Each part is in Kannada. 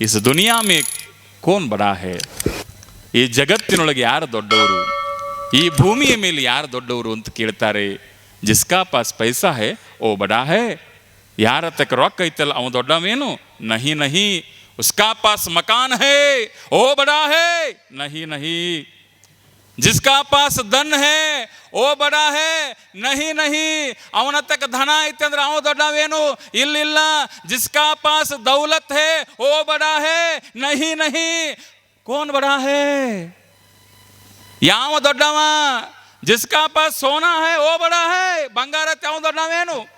ಇಸ್ ದುನಿಯಾ ಮೇ ಕೋನ್ ಬಡಾ ಹೇ ಈ ಜಗತ್ತಿನೊಳಗೆ ಯಾರು ದೊಡ್ಡವರು ಈ ಭೂಮಿಯ ಮೇಲೆ ಯಾರು ದೊಡ್ಡವರು ಅಂತ ಕೇಳ್ತಾರೆ ಜಿಸ್ಕಾ ಪಾಸ್ ಪೈಸಾ ಹೇ ಓ ಬಡಾ ಹೇ ಯಾರ ತಕ್ಕ ರೊಕ್ಕ ಐತಲ್ಲ ಅವ ದೊಡ್ಡವೇನು ನಹಿ ನಹಿ ಉಸ್ಕಾ ಪಾಸ್ ಮಕಾನ್ ಹೇ ಓ ಬಡಾ ಹೇ ನಹಿ ನಹಿ जिसका पास धन है ಓ ಬಡ ಹೇ, ನಹಿ ನಹಿ, ಅವನ ತಕ್ಕ ಧನ ಐತೆ ಅಂದ್ರೆ ಅವ ದೊಡ್ಡವೇನು? ಇಲ್ಲಿಲ್ಲ. ಜಿಸ್ಕಾ ಪಾಸ್ ದೌಲತ್ ಹೇ, ಓ ಬಡ ಹೇ, ನಹಿ ನಹಿ. ಕೋನ್ ಬಡ ಹೇ? ಯಾವ ದೊಡ್ಡವ? ಜಿಸ್ಕಾ ಪಾಸ್ ಸೋನಾ ಹೇ, ಓ ಬಡ ಹೇ, ಬಂಗಾರ ಯಾವ ದೊಡ್ಡವೇನು?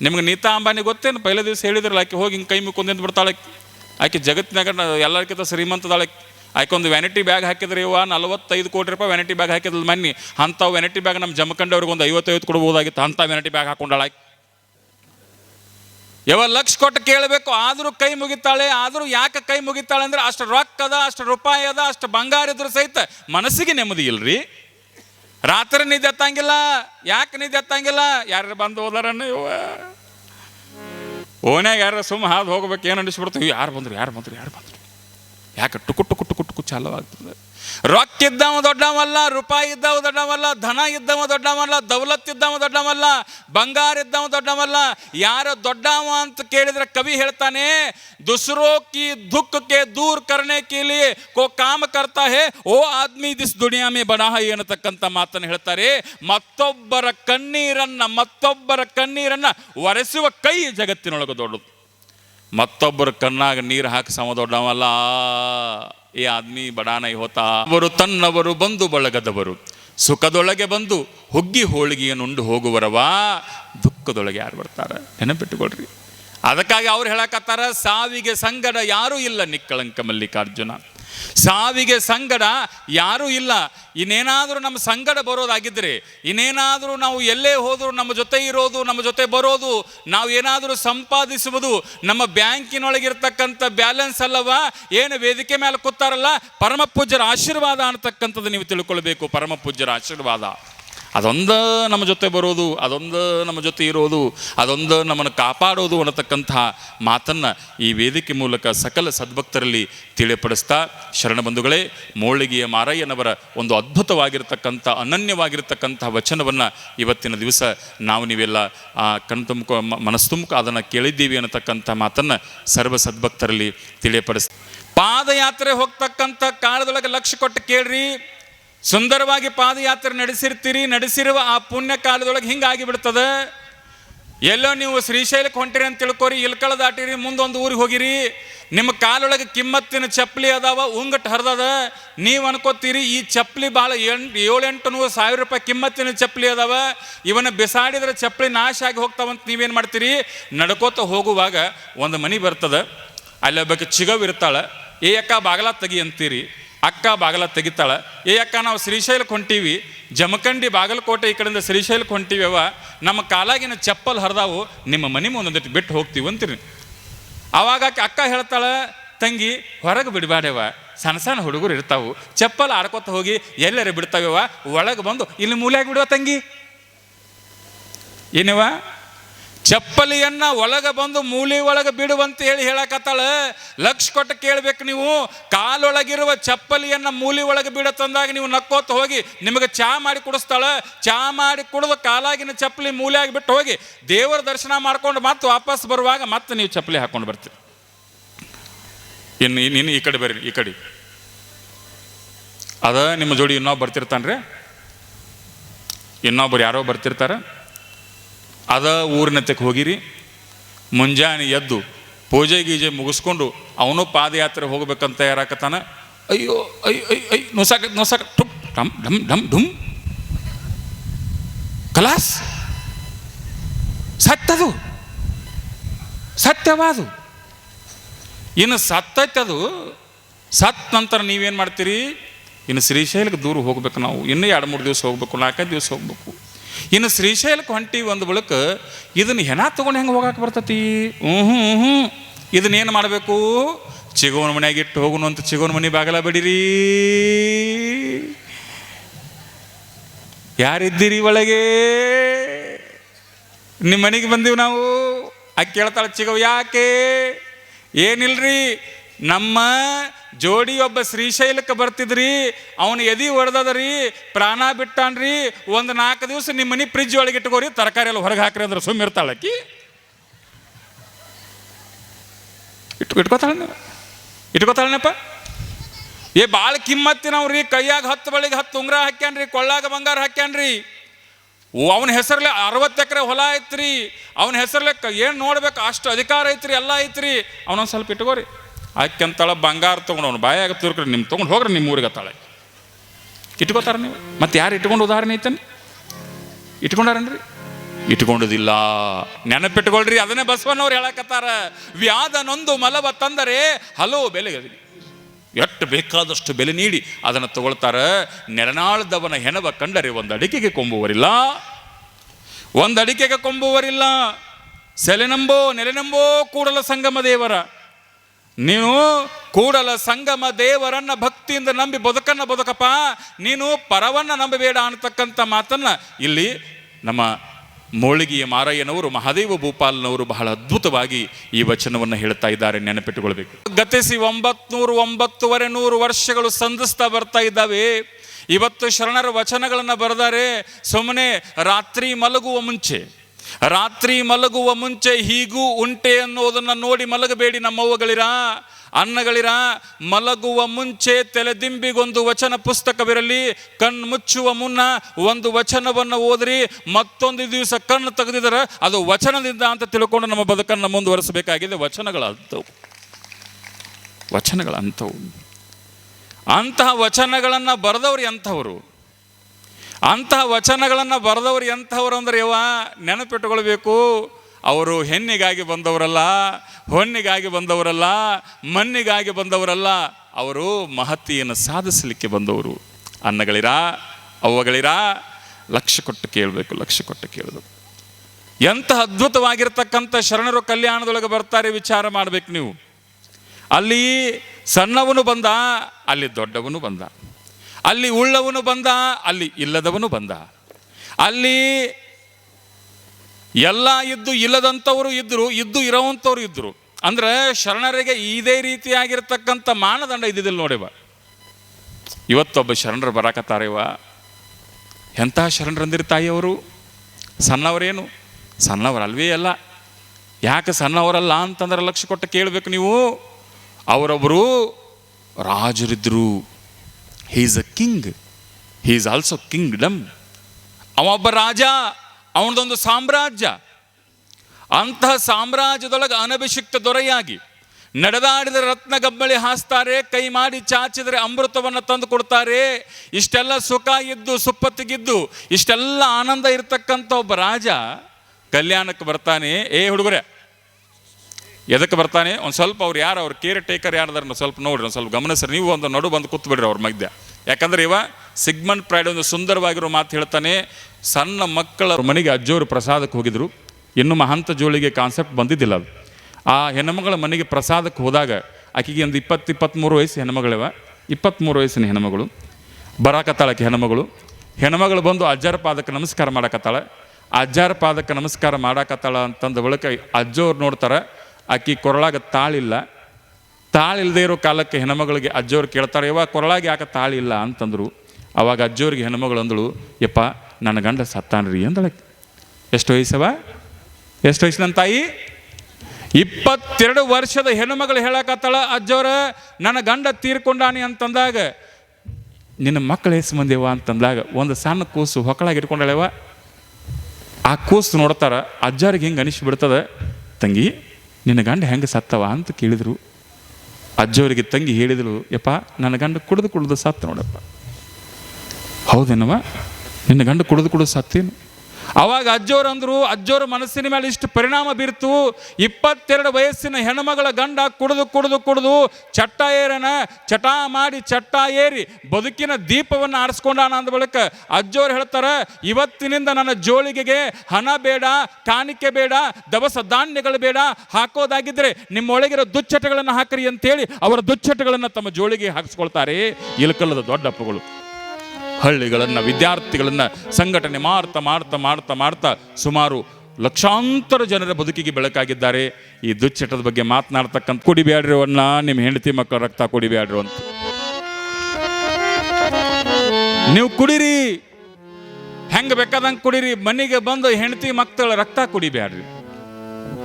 ನಿಮ್ಗೆ ನೀತಾ ಅಂಬಾನಿ ಗೊತ್ತೇನು? ಪೈಲ ದಿವಸ ಹೇಳಿದ್ರಲ್ಲ, ಆಕೆ ಹೋಗಿ ಹಿಂಗೆ ಕೈ ಮುಕ್ಕೊಂಡು ನಿಂತು ಬಿಡ್ತಾಳೆ ಆಕೆ ಜಗತ್ತಿನಾಗ ಎಲ್ಲರಿಗಿಂತ ಶ್ರೀಮಂತದಾಳೆ. ಆಕೆ ವೆನಿಟಿ ಬ್ಯಾಗ್ ಹಾಕಿದ್ರೆ ಇವ ನಲವತ್ತೈದು ಕೋಟಿ ರೂಪಾಯಿ ವೆನಿಟಿ ಬ್ಯಾಗ್ ಹಾಕಿದ್ಲು ಮನ್ನಿ. ಅಂಥ ವೆನಿಟಿ ಬ್ಯಾಗ್ ನಮ್ಮ ಜಮಖಂಡವ್ರಿಗೆ ಒಂದು ಐವತ್ತೈವತ್ತು ಕೊಡ್ಬೋದಾಗಿತ್ತು. ಅಂಥ ವ್ಯಾನಿಟಿ ಬ್ಯಾಗ್ ಹಾಕೊಂಡಾಳ ಯಾವ ಲಕ್ಷ ಕೊಟ್ಟು ಕೇಳಬೇಕು, ಆದರೂ ಕೈ ಮುಗಿತಾಳೆ, ಆದರೂ ಯಾಕೆ ಕೈ ಮುಗಿತಾಳೆ ಅಂದ್ರೆ ಅಷ್ಟು ರೊಕ್ಕ ಅದ, ಅಷ್ಟು ರೂಪಾಯಿ ಅದ, ಅಷ್ಟು ಬಂಗಾರ ಇದ್ರು ಸಹಿತ ಮನಸ್ಸಿಗೆ ನೆಮ್ಮದಿ ಇಲ್ರಿ. ರಾತ್ರಿ ನಿದ್ದೆ ಎತ್ತಂಗಿಲ್ಲ ಯಾಕೆ ನಿದ್ದೆ ಎತ್ತಂಗಿಲ್ಲ ಯಾರು ಬಂದು ಹೋದಾರನ್ನ ಇವ? ಓನ್ಯಾಗ ಯಾರು ಸುಮ್ಮ ಹಾದು ಹೋಗ್ಬೇಕು, ಏನು ಅನಿಸ್ಬಿಡ್ತೀವಿ ಯಾರು ಬಂದ್ರು ಯಾರು ಬಂದ್ರು ಯಾರು ಬಂದ್ರು? ಯಾಕೆ ಟುಕು ಟುಕು ಟುಕು ಚಾಲವಾಗ್ತದೆ ರೊಕ್ಕ ಇದ್ದವ ದೊಡ್ಡವಲ್ಲ, ರೂಪಾಯಿ ಇದ್ದವ ದೊಡ್ಡವಲ್ಲ, ಧನ ಇದ್ದವ ದೊಡ್ಡವಲ್ಲ, ದೌಲತ್ ಇದ್ದವ ದೊಡ್ಡವಲ್ಲ, ಬಂಗಾರ ಇದ್ದವ ದೊಡ್ಡವಲ್ಲ, ಯಾರ ದೊಡ್ಡವ ಅಂತ ಕೇಳಿದ್ರೆ ಕವಿ ಹೇಳ್ತಾನೆ, ದುಸರೋ ಕಿ ದುಃಖಕ್ಕೆ ದೂರ ಕರ್ನೆ ಕೀಲಿ ಕೋ ಕಾಮ ಕರ್ತಾ ಹೇ, ಓ ಆದ್ಮಿ ದಿಸ್ ದುನಿಯಾ ಮೇ ಬಡಹ ಏನತಕ್ಕಂಥ ಮಾತನ್ನು ಹೇಳ್ತಾರೆ. ಮತ್ತೊಬ್ಬರ ಕಣ್ಣೀರನ್ನ ಮತ್ತೊಬ್ಬರ ಕಣ್ಣೀರನ್ನ ಒರೆಸುವ ಕೈ ಜಗತ್ತಿನೊಳಗೆ ದೊಡ್ಡದು. ಮತ್ತೊಬ್ಬರ ಕಣ್ಣಾಗ ನೀರು ಹಾಕಿ ಸಮ ದೊಡ್ಡವಲ್ಲ. ಈ ಆದ್ಮಿ ಬಡಾನ ಹೋತಾ ಅವರು ತನ್ನವರು ಬಂಧು ಬಳಗದವರು. ಸುಖದೊಳಗೆ ಬಂದು ಹುಗ್ಗಿ ಹೋಳಿಗೆಯನ್ನುಂಡು ಹೋಗುವರವಾ. ದುಃಖದೊಳಗೆ ಯಾರು ಬರ್ತಾರೆ? ನೆನಪಿಟ್ಟುಕೊಳ್ರಿ. ಅದಕ್ಕಾಗಿ ಅವ್ರು ಹೇಳಕತ್ತಾರ, ಸಾವಿಗೆ ಸಂಗಡ ಯಾರೂ ಇಲ್ಲ ನಿಕ್ಕಳಂಕ ಮಲ್ಲಿಕಾರ್ಜುನ. ಸಾವಿಗೆ ಸಂಗಡ ಯಾರೂ ಇಲ್ಲ. ಇನ್ನೇನಾದರೂ ನಮ್ಮ ಸಂಗಡ ಬರೋದಾಗಿದ್ದರೆ ಇನ್ನೇನಾದರೂ ನಾವು ಎಲ್ಲೇ ಹೋದರೂ ನಮ್ಮ ಜೊತೆ ಇರೋದು, ನಮ್ಮ ಜೊತೆ ಬರೋದು, ನಾವು ಏನಾದರೂ ಸಂಪಾದಿಸುವುದು, ನಮ್ಮ ಬ್ಯಾಂಕಿನೊಳಗಿರ್ತಕ್ಕಂಥ ಬ್ಯಾಲೆನ್ಸ್ ಅಲ್ಲವಾ? ಏನು ವೇದಿಕೆ ಮೇಲೆ ಕೂತಾರಲ್ಲ? ಪರಮ ಪೂಜ್ಯರ ಆಶೀರ್ವಾದ ಅನ್ನತಕ್ಕಂಥದ್ದು ನೀವು ತಿಳ್ಕೊಳ್ಬೇಕು ಪರಮ ಪೂಜ್ಯರ ಆಶೀರ್ವಾದ. ಅದೊಂದು ನಮ್ಮ ಜೊತೆ ಬರೋದು, ಅದೊಂದು ನಮ್ಮ ಜೊತೆ ಇರೋದು, ಅದೊಂದು ನಮ್ಮನ್ನು ಕಾಪಾಡೋದು ಅನ್ನತಕ್ಕಂತಹ ಮಾತನ್ನು ಈ ವೇದಿಕೆ ಮೂಲಕ ಸಕಲ ಸದ್ಭಕ್ತರಲ್ಲಿ ತಿಳಿಪಡಿಸ್ತಾ ಶರಣ ಬಂಧುಗಳೇ, ಮೋಳಿಗೆಯ ಮಾರಯ್ಯನವರ ಒಂದು ಅದ್ಭುತವಾಗಿರ್ತಕ್ಕಂಥ ಅನನ್ಯವಾಗಿರ್ತಕ್ಕಂಥ ವಚನವನ್ನು ಇವತ್ತಿನ ದಿವಸ ನಾವು ನೀವೆಲ್ಲ ಕಣ್ತುಂಬ ಮನಸ್ತುಂಬ ಅದನ್ನು ಕೇಳಿದ್ದೀವಿ ಅನ್ನತಕ್ಕಂಥ ಮಾತನ್ನು ಸರ್ವ ಸದ್ಭಕ್ತರಲ್ಲಿ ತಿಳಿಯಪಡಿಸ್ತಾ ಪಾದಯಾತ್ರೆ ಹೋಗ್ತಕ್ಕಂಥ ಕಾಲದೊಳಗೆ ಲಕ್ಷ್ಯ ಕೊಟ್ಟು ಕೇಳ್ರಿ. ಸುಂದರವಾಗಿ ಪಾದಯಾತ್ರೆ ನಡೆಸಿರ್ತೀರಿ, ನಡೆಸಿರುವ ಆ ಪುಣ್ಯ ಕಾಲದೊಳಗೆ ಹಿಂಗಾಗಿ ಬಿಡ್ತದೆ. ಎಲ್ಲೋ ನೀವು ಶ್ರೀಶೈಲಕ್ಕೆ ಹೊಂಟಿರಿ ಅಂತ ತಿಳ್ಕೊರಿ, ಇಲ್ಕಳ ದಾಟಿರಿ, ಮುಂದೊಂದು ಊರಿಗೆ ಹೋಗಿರಿ. ನಿಮ್ಮ ಕಾಲೊಳಗೆ ಕಿಮ್ಮತ್ತಿನ ಚಪ್ಪಲಿ ಅದಾವ, ಉಂಗಟ್ ಹರಿದದ. ನೀವು ಅನ್ಕೋತೀರಿ, ಈ ಚಪ್ಪಲಿ ಭಾಳ ಎಂಟು ಏಳೆಂಟು ನೂರು ಸಾವಿರ ರೂಪಾಯಿ ಕಿಮ್ಮತ್ತಿನ ಚಪ್ಪಲಿ ಅದಾವ. ಇವನ್ನ ಬಿಸಾಡಿದ್ರೆ ಚಪ್ಪಲಿ ನಾಶ ಆಗಿ ಹೋಗ್ತಾವಂತ ನೀವೇನು ಮಾಡ್ತೀರಿ? ನಡ್ಕೋತ ಹೋಗುವಾಗ ಒಂದು ಮನೆ ಬರ್ತದೆ. ಅಲ್ಲಿ ಒಬ್ಬಕ್ಕೆ ಚಿಗವಿರ್ತಾಳೆ ಏ ಅಕ್ಕ ಬಾಗಲ ತೆಗಿ ಅಂತೀರಿ. ಅಕ್ಕ ಬಾಗಲ ತೆಗಿತಾಳೆ. ಏ ಅಕ್ಕ, ನಾವು ಶ್ರೀಶೈಲಕ್ಕೆ ಹೊಂಟೀವಿ. ಜಮಖಂಡಿ ಬಾಗಲಕೋಟೆ ಈ ಕಡೆಯಿಂದ ಶ್ರೀಶೈಲಕ್ಕೆ ಹೊಂಟೀವ್ಯವ ನಮ್ಮ ಕಾಲಾಗಿನ ಚಪ್ಪಲ್ ಹರಿದಾವು. ನಿಮ್ಮ ಮನೆ ಮುಂದೊಂದಿಟ್ಟು ಬಿಟ್ಟು ಹೋಗ್ತೀವಿ ಅಂತೀರಿ. ಆವಾಗ ಅಕ್ಕ ಹೇಳ್ತಾಳೆ, ತಂಗಿ, ಹೊರಗೆ ಬಿಡಬಾರ್ಯವ ಸಣ್ಣ ಸಣ್ಣ ಹುಡುಗರು ಇರ್ತಾವು. ಚಪ್ಪಲ್ ಆಡ್ಕೊತ ಹೋಗಿ ಎಲ್ಲರೂ ಬಿಡ್ತಾವ್ಯವ ಒಳಗೆ ಬಂದು, ಇಲ್ಲಿ ಮೂಲೆಯಾಗಿ ಬಿಡುವ ತಂಗಿ. ಏನವ ಚಪ್ಪಲಿಯನ್ನ ಒಳಗೆ ಬಂದು ಮೂಲಿ ಒಳಗೆ ಬಿಡುವಂತ ಹೇಳಿ ಹೇಳಕತ್ತಾಳ. ಲಕ್ಷ ಕೊಟ್ಟು ಕೇಳ್ಬೇಕು ನೀವು. ಕಾಲೊಳಗಿರುವ ಚಪ್ಪಲಿಯನ್ನ ಮೂಲಿ ಒಳಗೆ ಬಿಡ ತಂದಾಗ ನೀವು ನಕ್ಕೋತ ಹೋಗಿ ನಿಮಗೆ ಚಾ ಮಾಡಿ ಕುಡಿಸ್ತಾಳ. ಚಾ ಮಾಡಿ ಕುಡಿದು ಕಾಲಾಗಿನ ಚಪ್ಪಲಿ ಮೂಲೆಯಾಗಿ ಬಿಟ್ಟು ಹೋಗಿ ದೇವರ ದರ್ಶನ ಮಾಡ್ಕೊಂಡು ಮತ್ತೆ ವಾಪಸ್ ಬರುವಾಗ ಮತ್ತೆ ನೀವು ಚಪ್ಪಲಿ ಹಾಕೊಂಡು ಬರ್ತೀರಿ. ಇನ್ನು ಇನ್ನು ಈ ಕಡೆ ಬರ್ರಿ, ಈ ಕಡೆ. ಅದ ನಿಮ್ಮ ಜೋಡಿ ಇನ್ನೊಬ್ಬ ಬರ್ತಿರ್ತಾನ್ರಿ. ಇನ್ನೊಬ್ಬರು ಯಾರೋ ಬರ್ತಿರ್ತಾರೆ. ಅದ ಊರಿನತ್ತಕ್ಕೆ ಹೋಗಿರಿ. ಮುಂಜಾನೆ ಎದ್ದು ಪೂಜೆ ಗೀಜೆ ಮುಗಿಸ್ಕೊಂಡು ಅವನು ಪಾದಯಾತ್ರೆ ಹೋಗ್ಬೇಕಂತ ಯಾರಾಕತ್ತಾನ? ಅಯ್ಯೋ ಅಯ್ಯೋ ಅಯ್ಯೋ ಅಯ್ಯೋ ನೊಸಾಕ ನೊಸಾಕ ಟುಪ್ ಡಮ್ ಡಮ್ ಡಮ್ ಡುಮ್ ಕಲಾಸ್. ಸತ್ತದು. ಸತ್ಯವಾದು. ಇನ್ನು ಸತ್ತೈತದು ಸತ್ ನಂತರ ನೀವೇನು ಮಾಡ್ತೀರಿ? ಇನ್ನು ಶ್ರೀಶೈಲಕ್ಕೆ ದೂರ ಹೋಗ್ಬೇಕು ನಾವು. ಇನ್ನೂ ಎರಡು ಮೂರು ದಿವಸ ಹೋಗ್ಬೇಕು, ನಾಲ್ಕೈದು ದಿವಸ ಹೋಗ್ಬೇಕು. ಇನ್ನು ಶ್ರೀಶೈಲಕ್ಕೆ ಹೊಂಟಿ ಒಂದು ಬಳಿಕ ಇದನ್ನು ಹೆಣ ತೊಗೊಂಡು ಹೆಂಗೆ ಹೋಗಕ್ಕೆ ಬರ್ತತಿ? ಹ್ಞೂ ಹ್ಞೂ ಇದನ್ನೇನು ಮಾಡಬೇಕು? ಚಿಗೋನ ಮನೆಯಾಗಿ ಇಟ್ಟು ಹೋಗುನು ಅಂತ ಚಿಗೋನ ಮನೆ ಬಾಗಲ ಬಿಡಿರಿ. ಯಾರಿದ್ದೀರಿ ಒಳಗೆ? ನಿಮ್ಮ ಮನೆಗೆ ಬಂದೀವಿ ನಾವು. ಆ ಕೇಳ್ತಾಳೆ ಚಿಗವ್ ಯಾಕೆ? ಏನಿಲ್ರಿ? ನಮ್ಮ ಜೋಡಿ ಒಬ್ಬ ಶ್ರೀಶೈಲಕ್ಕೆ ಬರ್ತಿದ್ರಿ, ಅವನು ಎದಿ ಹೊಡೆದದ್ರಿ, ಪ್ರಾಣ ಬಿಟ್ಟಾನ್ರಿ, ಒಂದು ನಾಲ್ಕು ದಿವಸ ನಿಮ್ಮ ಮನೆ ಫ್ರಿಜ್ ಒಳಗೆ ಇಟ್ಕೋರಿ, ತರಕಾರಿ ಎಲ್ಲ ಹೊರಗೆ ಹಾಕ್ರಿ ಅಂದ್ರೆ ಸುಮ್ಮ ಇರ್ತಾಳಕ್ಕಿ ಇಟ್ಟು ಇಟ್ಕೋತಾಳ ಇಟ್ಕೋತಾಳನಪ್ಪ? ಏ ಭಾಳ ಕಿಮ್ಮತ್ತಿನವ್ರಿ, ಕೈಯಾಗ ಹತ್ತು ಬಳಿಗೆ ಹತ್ತು ಉಂಗ್ರ ಹಾಕ್ಯಾನ್ರಿ, ಕೊಳ್ಳಾಗ ಬಂಗಾರ ಹಾಕ್ಯಾನ್ರಿ. ಅವನ ಹೆಸರಲ್ಲೇ ಅರವತ್ತು ಎಕರೆ ಹೊಲ ಐತ್ರಿ, ಅವನ ಹೆಸರಲ್ಲೇ ಏನು ನೋಡ್ಬೇಕು, ಅಷ್ಟು ಅಧಿಕಾರ ಐತ್ರಿ, ಎಲ್ಲ ಐತ್ರಿ, ಅವನೊಂದು ಸ್ವಲ್ಪ ಇಟ್ಕೋರಿ. ಆಕೆಂತಾಳ ಬಂಗಾರ ತೊಗೊಂಡವನು, ಬಾಯಾಗ ತುರ್ಕ್ರಿ ನಿಮ್ಮ ತೊಗೊಂಡು ಹೋಗ್ರಿ ನಿಮ್ಮ ಊರಿಗೆ ಅತ್ತಾಳೆ ಇಟ್ಕೋತಾರ ನೀವು? ಮತ್ತೆ ಯಾರು ಇಟ್ಕೊಂಡು ಉದಾಹರಣೆ ಐತನ್? ಇಟ್ಕೊಂಡಾರನ್ರಿ? ಇಟ್ಕೊಂಡುದಿಲ್ಲ ನೆನಪಿಟ್ಕೊಳ್ರಿ, ಅದನ್ನೇ ಬಸವಣ್ಣವ್ರು ಹೇಳಕತ್ತಾರ. ವ್ಯಾದ ನೊಂದು ಮಲವ ತಂದರೆ, ಹಲೋ, ಬೆಲೆ ಎಷ್ಟು ಬೇಕಾದಷ್ಟು ಬೆಲೆ ನೀಡಿ, ಅದನ್ನು ತಗೊಳ್ತಾರ. ನೆರನಾಳದವನ ಹೆಣವ ಕಂಡರೆ ಒಂದು ಅಡಿಕೆಗೆ ಕೊಂಬುವರಿಲ್ಲ. ಒಂದು ಅಡಿಕೆಗೆ ಕೊಂಬುವರಿಲ್ಲ. ಸೆಲೆನಂಬೋ, ನೆಲೆನಂಬೋ ಕೂಡಲ ಸಂಗಮ ದೇವರ. ನೀನು ಕೂಡಲ ಸಂಗಮ ದೇವರನ್ನ ಭಕ್ತಿಯಿಂದ ನಂಬಿ ಬದುಕನ್ನ ಬದುಕಪ್ಪ. ನೀನು ಪರವನ್ನ ನಂಬಬೇಡ ಅನ್ನತಕ್ಕಂಥ ಮಾತನ್ನ ಇಲ್ಲಿ ನಮ್ಮ ಮೋಳಿಗೆಯ ಮಾರಯ್ಯನವರು, ಮಹಾದೇವ ಭೂಪಾಲ್ನವರು ಬಹಳ ಅದ್ಭುತವಾಗಿ ಈ ವಚನವನ್ನು ಹೇಳ್ತಾ ಇದ್ದಾರೆ, ನೆನಪಿಟ್ಟುಕೊಳ್ಬೇಕು. ಗತಿಸಿ ಒಂಬತ್ನೂರು ಒಂಬತ್ತುವರೆ ನೂರು ವರ್ಷಗಳು ಸಂಧಿಸ್ತಾ ಬರ್ತಾ ಇದ್ದಾವೆ. ಇವತ್ತು ಶರಣರ ವಚನಗಳನ್ನು ಬರೆದರೆ ಸುಮ್ಮನೆ ರಾತ್ರಿ ಮಲಗುವ ಮುಂಚೆ. ರಾತ್ರಿ ಮಲಗುವ ಮುಂಚೆ ಹೀಗೂ ಉಂಟೆ ಅನ್ನೋದನ್ನು ನೋಡಿ ಮಲಗಬೇಡಿ ನಮ್ಮವ್ವಗಳಿರ ಅನ್ನಗಳಿರ ಮಲಗುವ ಮುಂಚೆ ತಲೆದಿಂಬಿಗೊಂದು ವಚನ ಪುಸ್ತಕವಿರಲಿ ಕಣ್ಣು ಮುಚ್ಚುವ ಮುನ್ನ ಒಂದು ವಚನವನ್ನು ಓದ್ರಿ, ಮತ್ತೊಂದು ದಿವಸ ಕಣ್ಣು ತೆಗೆದಿದ್ರೆ ಅದು ವಚನದಿಂದ ಅಂತ ತಿಳ್ಕೊಂಡು ನಮ್ಮ ಬದುಕನ್ನು ಮುಂದುವರಿಸಬೇಕಾಗಿದೆ. ವಚನಗಳ ಅಂಥವು ವಚನಗಳ ಅಂಥವು ಅಂತಹ ವಚನಗಳನ್ನು ಬರೆದವರು ಎಂಥವರು? ಅಂತಹ ವಚನಗಳನ್ನು ಬರೆದವ್ರು ಎಂಥವ್ರು ಅಂದ್ರೆ ಯವ ನೆನಪಿಟ್ಟುಕೊಳ್ಬೇಕು ಅವರು ಹೆಣ್ಣಿಗಾಗಿ ಬಂದವರಲ್ಲ ಹೊನ್ನಿಗಾಗಿ ಬಂದವರಲ್ಲ, ಮಣ್ಣಿಗಾಗಿ ಬಂದವರಲ್ಲ, ಅವರು ಮಹತಿಯನ್ನು ಸಾಧಿಸಲಿಕ್ಕೆ ಬಂದವರು. ಅನ್ನಗಳಿರ ಅವ್ವಗಳಿರಾ, ಲಕ್ಷ ಕೊಟ್ಟು ಕೇಳಬೇಕು, ಲಕ್ಷ ಕೊಟ್ಟು ಕೇಳಬೇಕು ಎಂಥ ಅದ್ಭುತವಾಗಿರ್ತಕ್ಕಂಥ ಶರಣರು ಕಲ್ಯಾಣದೊಳಗೆ ಬರ್ತಾರೆ ವಿಚಾರ ಮಾಡಬೇಕು ನೀವು. ಅಲ್ಲಿ ಸಣ್ಣವನು ಬಂದ, ಅಲ್ಲಿ ದೊಡ್ಡವನು ಬಂದ. ಅಲ್ಲಿ ಉಳ್ಳವನು ಬಂದ, ಅಲ್ಲಿ ಇಲ್ಲದವನು ಬಂದ. ಅಲ್ಲಿ ಎಲ್ಲ ಇದ್ದು ಇಲ್ಲದಂಥವರು ಇದ್ದರು ಇದ್ದು ಇರೋವಂಥವ್ರು ಇದ್ದರು ಅಂದ್ರೆ ಶರಣರಿಗೆ ಇದೇ ರೀತಿಯಾಗಿರ್ತಕ್ಕಂಥ ಮಾನದಂಡ ಇದ್ದಿದ್ದಿಲ್ಲ ನೋಡಿವ ಇವತ್ತೊಬ್ಬ ಶರಣರು ಬರಾಕತ್ತಾರೇವ ಎಂತಹ ಶರಣರಂದಿರಿ ತಾಯಿಯವರು ಸಣ್ಣವರೇನು? ಸಣ್ಣವರಲ್ವೇ ಅಲ್ಲ. ಯಾಕೆ ಸಣ್ಣವರಲ್ಲ ಅಂತಂದ್ರೆ ಲಕ್ಷ್ಯ ಕೊಟ್ಟು ಕೇಳಬೇಕು ನೀವು. ಅವರೊಬ್ಬರು ರಾಜರಿದ್ದರು is a king is also kingdom ಅವೊಬ್ಬ ರಾಜ, ಅವನದೊಂದು ಸಾಮ್ರಾಜ್ಯ. ಅಂತಹ ಸಾಮ್ರಾಜ್ಯದೊಳಗೆ ಅನಭಿಷಿಕ್ತ ದೊರೆಯಾಗಿ ನಡೆದಾಡಿದರೆ ರತ್ನ ಗಬ್ಬಳಿ ಹಾಸ್ತಾರೆ, ಕೈ ಮಾಡಿ ಚಾಚಿದರೆ ಅಮೃತವನ್ನು ತಂದು ಕೊಡ್ತಾರೆ. ಇಷ್ಟೆಲ್ಲ ಸುಖ ಇದ್ದು, ಸುಪ್ಪತ್ತಿಗಿದ್ದು, ಇಷ್ಟೆಲ್ಲ ಆನಂದ ಇರತಕ್ಕಂಥ ಒಬ್ಬ ರಾಜ ಕಲ್ಯಾಣಕ್ಕೆ ಬರ್ತಾನೆ. ಏ ಹುಡುಗರೇ ಎದಕ್ಕೆ ಬರ್ತಾನೆ? ಒಂದು ಸ್ವಲ್ಪ ಅವ್ರು ಯಾರು, ಅವ್ರ ಕೇರ್ ಟೇಕರ್ ಯಾರ್ದಾರ ಸ್ವಲ್ಪ ನೋಡ್ರಿ, ಒಂದು ಸ್ವಲ್ಪ ಗಮನಿಸ್ರಿ ನೀವು ಒಂದು ನಡು ಬಂದು ಕೂತ್ ಬಿಡ್ರಿ ಅವ್ರ ಮಧ್ಯ. ಯಾಕಂದ್ರೆ ಇವ ಸಿಗ್ಮಂಡ್ ಪ್ರೈಡ್ ಒಂದು ಸುಂದರವಾಗಿರೋ ಮಾತು ಹೇಳ್ತಾನೆ. ಸಣ್ಣ ಮಕ್ಕಳ ಮನೆಗೆ ಅಜ್ಜೋರು ಪ್ರಸಾದಕ್ಕೆ ಹೋಗಿದ್ರು. ಇನ್ನು ಮಹಂತ ಜೋಳಿಗೆ ಕಾನ್ಸೆಪ್ಟ್ ಬಂದಿದ್ದಿಲ್ಲ ಅದು. ಆ ಹೆಣ್ಮಗಳ ಮನೆಗೆ ಪ್ರಸಾದಕ್ಕೆ ಹೋದಾಗ ಆಕೆಗೆ ಒಂದು ಇಪ್ಪತ್ತು, ಇಪ್ಪತ್ತ್ಮೂರು ವಯಸ್ಸು ಹೆಣ್ಮಗಳಿವ. ಇಪ್ಪತ್ತ್ಮೂರು ವಯಸ್ಸಿನ ಹೆಣ್ಮಗಳು. ಬರಾಕತ್ತಾಳಕ್ಕೆ ಹೆಣ್ಮಗಳು. ಹೆಣ್ಮಗಳು ಬಂದು ಅಜ್ಜಾರ ಪಾದಕ್ಕೆ ನಮಸ್ಕಾರ ಮಾಡಕತ್ತಾಳ. ಅಜ್ಜಾರ ಪಾದಕ್ಕೆ ನಮಸ್ಕಾರ ಮಾಡಾಕತ್ತಾಳ ಅಂತಂದ ಬಳಿಕ ಅಜ್ಜೋರು ನೋಡ್ತಾರೆ ಆಕಿ ಕೊರಳಾಗ ತಾಳಿಲ್ಲ. ತಾಳಿಲ್ಲದೆ ಇರೋ ಕಾಲಕ್ಕೆ ಹೆಣ್ಮಗಳಿಗೆ ಅಜ್ಜೋರು ಕೇಳ್ತಾರೆ ಯಾವಾಗ ಕೊರಳಾಗಿ ಯಾಕೆ ತಾಳಿಲ್ಲ? ಅಂತಂದರು. ಅವಾಗ ಅಜ್ಜೋರಿಗೆ ಹೆಣ್ಮಗಳು ಅಂದಳು, ಯಪ್ಪ, ನನ್ನ ಗಂಡ ಸತ್ತಾನ್ರಿ ಅಂದಳಕ್ಕೆ ಎಷ್ಟು ವಯಸ್ಸವ? ಎಷ್ಟು ವಯಸ್ಸು ನನ್ನ ತಾಯಿ? ಇಪ್ಪತ್ತೆರಡು ವರ್ಷದ ಹೆಣ್ಣುಮಗಳು ಹೇಳಕತ್ತಾಳ, ಅಜ್ಜೋರ, ನನ್ನ ಗಂಡ ತೀರ್ಕೊಂಡಾನಿ ಅಂತಂದಾಗ, ನಿನ್ನ ಮಕ್ಕಳು ಎಷ್ಟು ಮಂದೇವ ಅಂತಂದಾಗ ಒಂದು ಸಣ್ಣ ಕೂಸು ಹೊಕ್ಕಳಾಗಿ ಇಟ್ಕೊಂಡಳೆವ ಆ ಕೂಸು ನೋಡ್ತಾರ, ಅಜ್ಜಾರಿಗೆ ಹಿಂಗೆ ಅನಿಸ್ಬಿಡ್ತದೆ, ತಂಗಿ ನಿನ್ನ ಗಂಡ ಹೆಂಗೆ ಸತ್ತವ ಅಂತ ಕೇಳಿದರು. ಅಜ್ಜವರಿಗೆ ತಂಗಿ ಹೇಳಿದಳು ಯಪ್ಪ, ನನ್ನ ಗಂಡ ಕುಡಿದು ಕುಡಿದು ಸತ್ತ ನೋಡಪ್ಪ. ಹೌದೇನವ ನಿನ್ನ ಗಂಡ ಕುಡಿದು ಕುಡಿದು ಸತ್ತೇನು? ಅವಾಗ ಅಜ್ಜೋರು ಅಂದರು ಅಜ್ಜೋರ ಮನಸ್ಸಿನ ಮೇಲೆ ಇಷ್ಟು ಪರಿಣಾಮ ಬೀರ್ತು. ಇಪ್ಪತ್ತೆರಡು ವಯಸ್ಸಿನ ಹೆಣ್ಮಗಳ ಗಂಡ ಕುಡಿದು ಕುಡಿದು ಕುಡಿದು ಚಟ್ಟ ಏರನ ಚಟ ಮಾಡಿ, ಚಟ್ಟ ಏರಿ ಬದುಕಿನ ದೀಪವನ್ನು ಆರಿಸ್ಕೊಂಡಾನ ಅಂದ ಬಳಿಕ ಅಜ್ಜೋರು ಹೇಳ್ತಾರೆ, ಇವತ್ತಿನಿಂದ ನನ್ನ ಜೋಳಿಗೆಗೆ ಹಣ ಬೇಡ, ಕಾಣಿಕೆ ಬೇಡ, ದವಸ ಧಾನ್ಯಗಳು ಬೇಡ ಹಾಕೋದಾಗಿದ್ದರೆ ನಿಮ್ಮೊಳಗಿರೋ ದುಚ್ಚಟಗಳನ್ನು ಹಾಕ್ರಿ ಅಂತೇಳಿ ಅವರ ದುಚ್ಚಟಗಳನ್ನು ತಮ್ಮ ಜೋಳಿಗೆ ಹಾಕಿಸ್ಕೊಳ್ತಾರೆ. ಇಲ್ಕಲ್ಲದ ದೊಡ್ಡಪ್ಪಗಳು ಹಳ್ಳಿಗಳನ್ನು, ವಿದ್ಯಾರ್ಥಿಗಳನ್ನು ಸಂಘಟನೆ ಮಾಡ್ತಾ ಮಾಡ್ತಾ ಮಾಡ್ತಾ ಮಾಡ್ತಾ ಸುಮಾರು ಲಕ್ಷಾಂತರ ಜನರ ಬದುಕಿಗೆ ಬೆಳಕಾಗಿದ್ದಾರೆ. ಈ ದುಶ್ಚಟದ ಬಗ್ಗೆ ಮಾತನಾಡ್ತಕ್ಕಂಥ ಕುಡಿಬ್ಯಾಡ್ರಿ ಅವನ್ನ ನಿಮ್ಮ ಹೆಂಡತಿ ಮಕ್ಕಳ ರಕ್ತ ಕುಡಿಬ್ಯಾಡ್ರಿ ಅಂತ. ನೀವು ಕುಡಿರಿ, ಹೆಂಗೆ ಬೇಕಾದಂಗೆ ಕುಡಿರಿ, ಮನೆಗೆ ಬಂದು ಹೆಂಡತಿ ಮಕ್ಕಳ ರಕ್ತ ಕುಡಿಬ್ಯಾಡ್ರಿ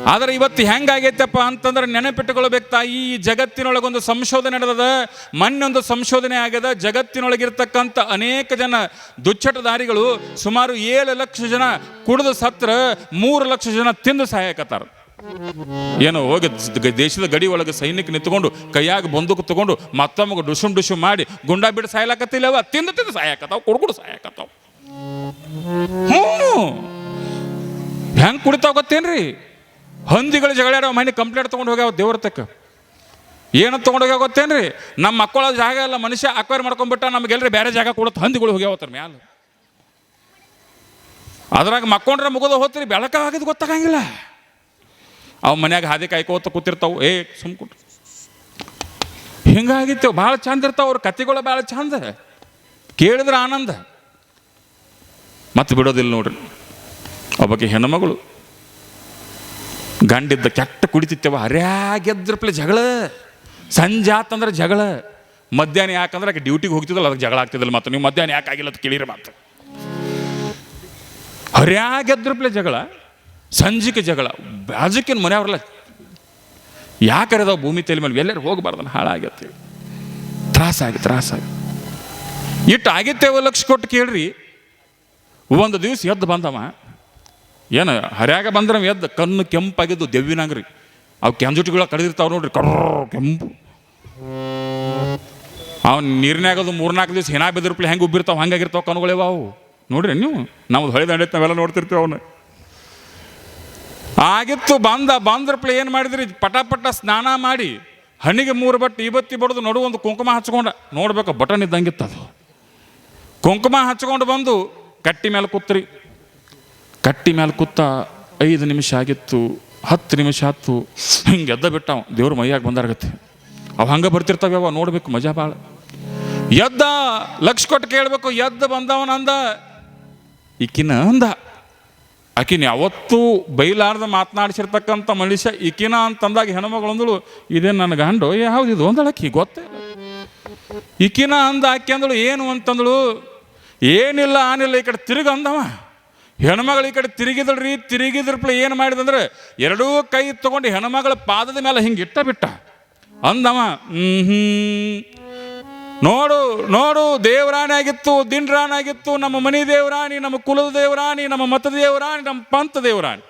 ಆದ್ರೆ ಇವತ್ತು ಹೆಂಗಾಗೈತಪ್ಪ ಅಂತಂದ್ರೆ ನೆನಪಿಟ್ಟುಕೊಳ್ಬೇಕು ಈ ಜಗತ್ತಿನೊಳಗೊಂದು ಸಂಶೋಧನೆ ನಡೆದದ ಮಣ್ಣೊಂದು ಸಂಶೋಧನೆ ಆಗ್ಯದ, ಜಗತ್ತಿನೊಳಗಿರ್ತಕ್ಕಂಥ ಅನೇಕ ಜನ ದುಚ್ಚಟದಾರಿಗಳು ಸುಮಾರು ಏಳು ಲಕ್ಷ ಜನ ಕುಡಿದು ಸತ್ರ ಮೂರು ಲಕ್ಷ ಜನ ತಿಂದು ಸಹಾಯಕತ್ತಾರ. ಏನೋ ಹೋಗಿ ದೇಶದ ಗಡಿ ಒಳಗೆ ಸೈನಿಕ ನಿಂತ್ಕೊಂಡು ಕೈಯಾಗ ಬಂದೂಕು ತಗೊಂಡು ಮತ್ತೊಮ್ಮೆ ಡುಸುಮ್ ಡುಸುಮ್ ಮಾಡಿ ಗುಂಡಾ ಬಿಟ್ಟು ಸಾಯ್ಲಾಕತ್ತಿಲ್ಲವ? ತಿಂದು ತಿಂದು ಸಾಯಕತ್ತಾವ ಕುಡ್ಕುಡು ಸಾಯಕತ್ತಾವ. ಹ್ಞೂ. ಹೆಂಗೆ ಕುಡಿತಾವ ಗೊತ್ತೇನ್ರಿ? ಹಂದಿಗಳು ಜಗಳ ಮನೆ ಕಂಪ್ಲೇಂಟ್ ತೊಗೊಂಡು ಹೋಗ್ಯಾವ ದೇವ್ರ ತಕ್ಕ ಏನು ತೊಗೊಂಡು ಹೋಗ್ಯಾವ ಗೊತ್ತೇನ್ರಿ? ನಮ್ಮ ಮಕ್ಕಳ ಜಾಗ ಎಲ್ಲ ಮನುಷ್ಯ ಅಕ್ವೈರ್ ಮಾಡ್ಕೊಂಡ್ಬಿಟ್ಟ ನಮಗೆಲ್ಲರಿ ಬೇರೆ ಜಾಗ ಕೊಡುತ್ತೆ ಹಂದಿಗಳು ಹೋಗ್ಯಾವತ್ತರ ಮ್ಯಾಲ. ಅದ್ರಾಗ ಮಕ್ಕೊಂಡ್ರೆ ಮುಗಿದು ಬೆಳಕ ಆಗಿದ್ ಗೊತ್ತಾಗಂಗಿಲ್ಲ. ಅವ್ ಮನ್ಯಾಗ ಹಾದಿ ಕಾಯ್ಕೋತ ಕೂತಿರ್ತಾವ, ಏ, ಸುಮ್ ಕುಟ್ ಹಿಂಗಾಗಿತ್ತೇವ್ ಭಾಳ ಚಂದ ಇರ್ತಾವ ಅವ್ರ ಕತೆಗಳು ಭಾಳ ಚಂದ ಕೇಳಿದ್ರೆ ಆನಂದ. ಮತ್ತೆ ಬಿಡೋದಿಲ್ಲ ನೋಡ್ರಿ. ಒಬ್ಬಕ್ಕೆ ಹೆಣ್ಮಗಳು ಗಂಡಿದ್ದ ಕೆಟ್ಟ ಕುಡಿತಿತ್ತೇವ ಹರ್ಯಾಗೆದ್ರಪ್ಲೆ ಜಗಳ. ಸಂಜೆ ಆತಂದ್ರೆ ಜಗಳ. ಮಧ್ಯಾಹ್ನ ಯಾಕಂದ್ರೆ ಆಕೆ ಡ್ಯೂಟಿಗೆ ಹೋಗ್ತಿದ್ದಲ್ಲ, ಅದಕ್ಕೆ ಜಗಳ ಆಗ್ತಿದ್ದಲ್ಲ ಮತ್ತೆ ನೀವು ಮಧ್ಯಾಹ್ನ ಯಾಕೆ ಆಗಿಲ್ಲ ಅಂತ ಕೇಳಿರಿ ಮಾತು ಹರ್ಯಾಗೆದ್ರಪ್ಲೆ ಜಗಳ ಸಂಜಿಕೆ ಜಗಳ. ಬಾಜುಕಿನ ಮನೆಯವ್ರಲ್ಲ, ಯಾಕೆ ಅದಾವ ಭೂಮಿ ತಲೆ ಮೇಲೆ, ಎಲ್ಲರೂ ಹೋಗಬಾರ್ದನ್ನ ಹಾಳಾಗತ್ತೆ ತ್ರಾಸಾಗಿ ತ್ರಾಸಾಗಿ ಇಟ್ಟು ಆಗಿತ್ತೇವ ಲಕ್ಷ ಕೊಟ್ಟು ಕೇಳ್ರಿ. ಒಂದು ದಿವಸ ಎದ್ದು ಬಂದವ. ಏನು, ಹರ್ಯಾಗ ಬಂದ್ರೆ ಎದ್ದು, ಕಣ್ಣು ಕೆಂಪಾಗಿದ್ದು ದೆವ್ವಿನಾಗ್ರಿ. ಅವು ಕೆಂಜುಟಿಗಳ ಕಡಿದಿರ್ತಾವೆ ನೋಡ್ರಿ ಕರ್ರ ಕೆಂಪು. ಅವ್ನು ನೀರಿನಾಗದು ಮೂರ್ನಾಲ್ಕು ದಿವಸ ಹೆಣ ಬಿದ್ದಿರ್ಪ್ಲೆ ಹೆಂಗೆ ಉಬ್ಬಿರ್ತಾವ, ಹಂಗಾಗಿರ್ತಾವ ಕಣ್ಣುಗಳೇವ ಅವು. ನೋಡ್ರಿ ನೀವು, ನಮ್ದು ಹೊಳೆ ದಂಡೈತೆ ನಾವೆಲ್ಲ ನೋಡ್ತಿರ್ತೀವಿ ಅವನು. ಆಗಿತ್ತು, ಬಂದ ಬಂದ್ರಪ್ಲೆ ಏನು ಮಾಡಿದ್ರಿ ಪಟ ಸ್ನಾನ ಮಾಡಿ, ಹಣ್ಣಿಗೆ ಮೂರು ಬಟ್ಟೆ ಇವತ್ತಿ ಬಡ್ದು ನಡು ಒಂದು ಕುಂಕುಮ ಹಚ್ಕೊಂಡ, ನೋಡ್ಬೇಕು, ಬಟನ್ ಇದ್ದಂಗಿತ್ತು ಅದು ಕುಂಕುಮ ಹಚ್ಕೊಂಡು ಬಂದು, ಕಟ್ಟಿ ಮೇಲೆ ಕೂತ್ರಿ. ಕಟ್ಟಿ ಮೇಲೆ ಕೂತ ಐದು ನಿಮಿಷ ಆಗಿತ್ತು, ಹತ್ತು ನಿಮಿಷ ಆಯ್ತು, ಹಿಂಗೆ ಎದ್ದ ಬಿಟ್ಟ ದೇವ್ರ ಮೈಯಾಗ ಬಂದಾರಗತ್ತೆ. ಅವ ಹಂಗೆ ಬರ್ತಿರ್ತಾವೆ ಅವ ನೋಡ್ಬೇಕು ಮಜಾ ಭಾಳ ಎದ್ದ, ಲಕ್ಷ ಕೊಟ್ಟು ಕೇಳಬೇಕು, ಎದ್ದ ಬಂದವನ ಅಂದ. ಈಕಿನ ಅಂದ. ಆಕಿನ ಯಾವತ್ತೂ ಬೈಲಾರ್ದ ಮಾತನಾಡಿಸಿರ್ತಕ್ಕಂಥ ಮನುಷ್ಯ ಈಕಿನ ಅಂತಂದಾಗ ಹೆಣ್ಮಗಳಂದಳು ಇದೇ ನನ್ನ ಗಂಡು? ಯಾವ್ದಿದು ಅಂದಳಕ್ಕಿ ಗೊತ್ತೇ ಇಲ್ಲ. ಈಕಿನ ಅಂದ, ಆಕೆ ಅಂದಳು, ಏನು? ಅಂತಂದಳು, ಏನಿಲ್ಲ, ಆನಿಲ್ಲ, ಈ ಕಡೆ ತಿರುಗ ಅಂದವ. ಹೆಣ್ಮಗಳು ಈ ಕಡೆ ತಿರುಗಿದಳ್ರಿ ತಿರುಗಿದ್ರಪ್ಲೆ ಏನು ಮಾಡಿದಂದ್ರೆ ಎರಡೂ ಕೈ ತಗೊಂಡು ಹೆಣ್ಮಗಳ ಪಾದದ ಮೇಲೆ ಹಿಂಗೆ ಇಟ್ಟ ಬಿಟ್ಟ. ಅಂದವ ಹ್ಞೂ ನೋಡು ನೋಡು ದೇವರಾಣಿ ಆಗಿತ್ತು ದಿನರಾಣಿ ಆಗಿತ್ತು ನಮ್ಮ ಮನಿ ದೇವರಾಣಿ, ನಮ್ಮ ಕುಲದ ದೇವರಾಣಿ, ನಮ್ಮ ಮತದ ದೇವರಾಣಿ, ನಮ್ಮ ಪಂಥ ದೇವರಾಣಿ.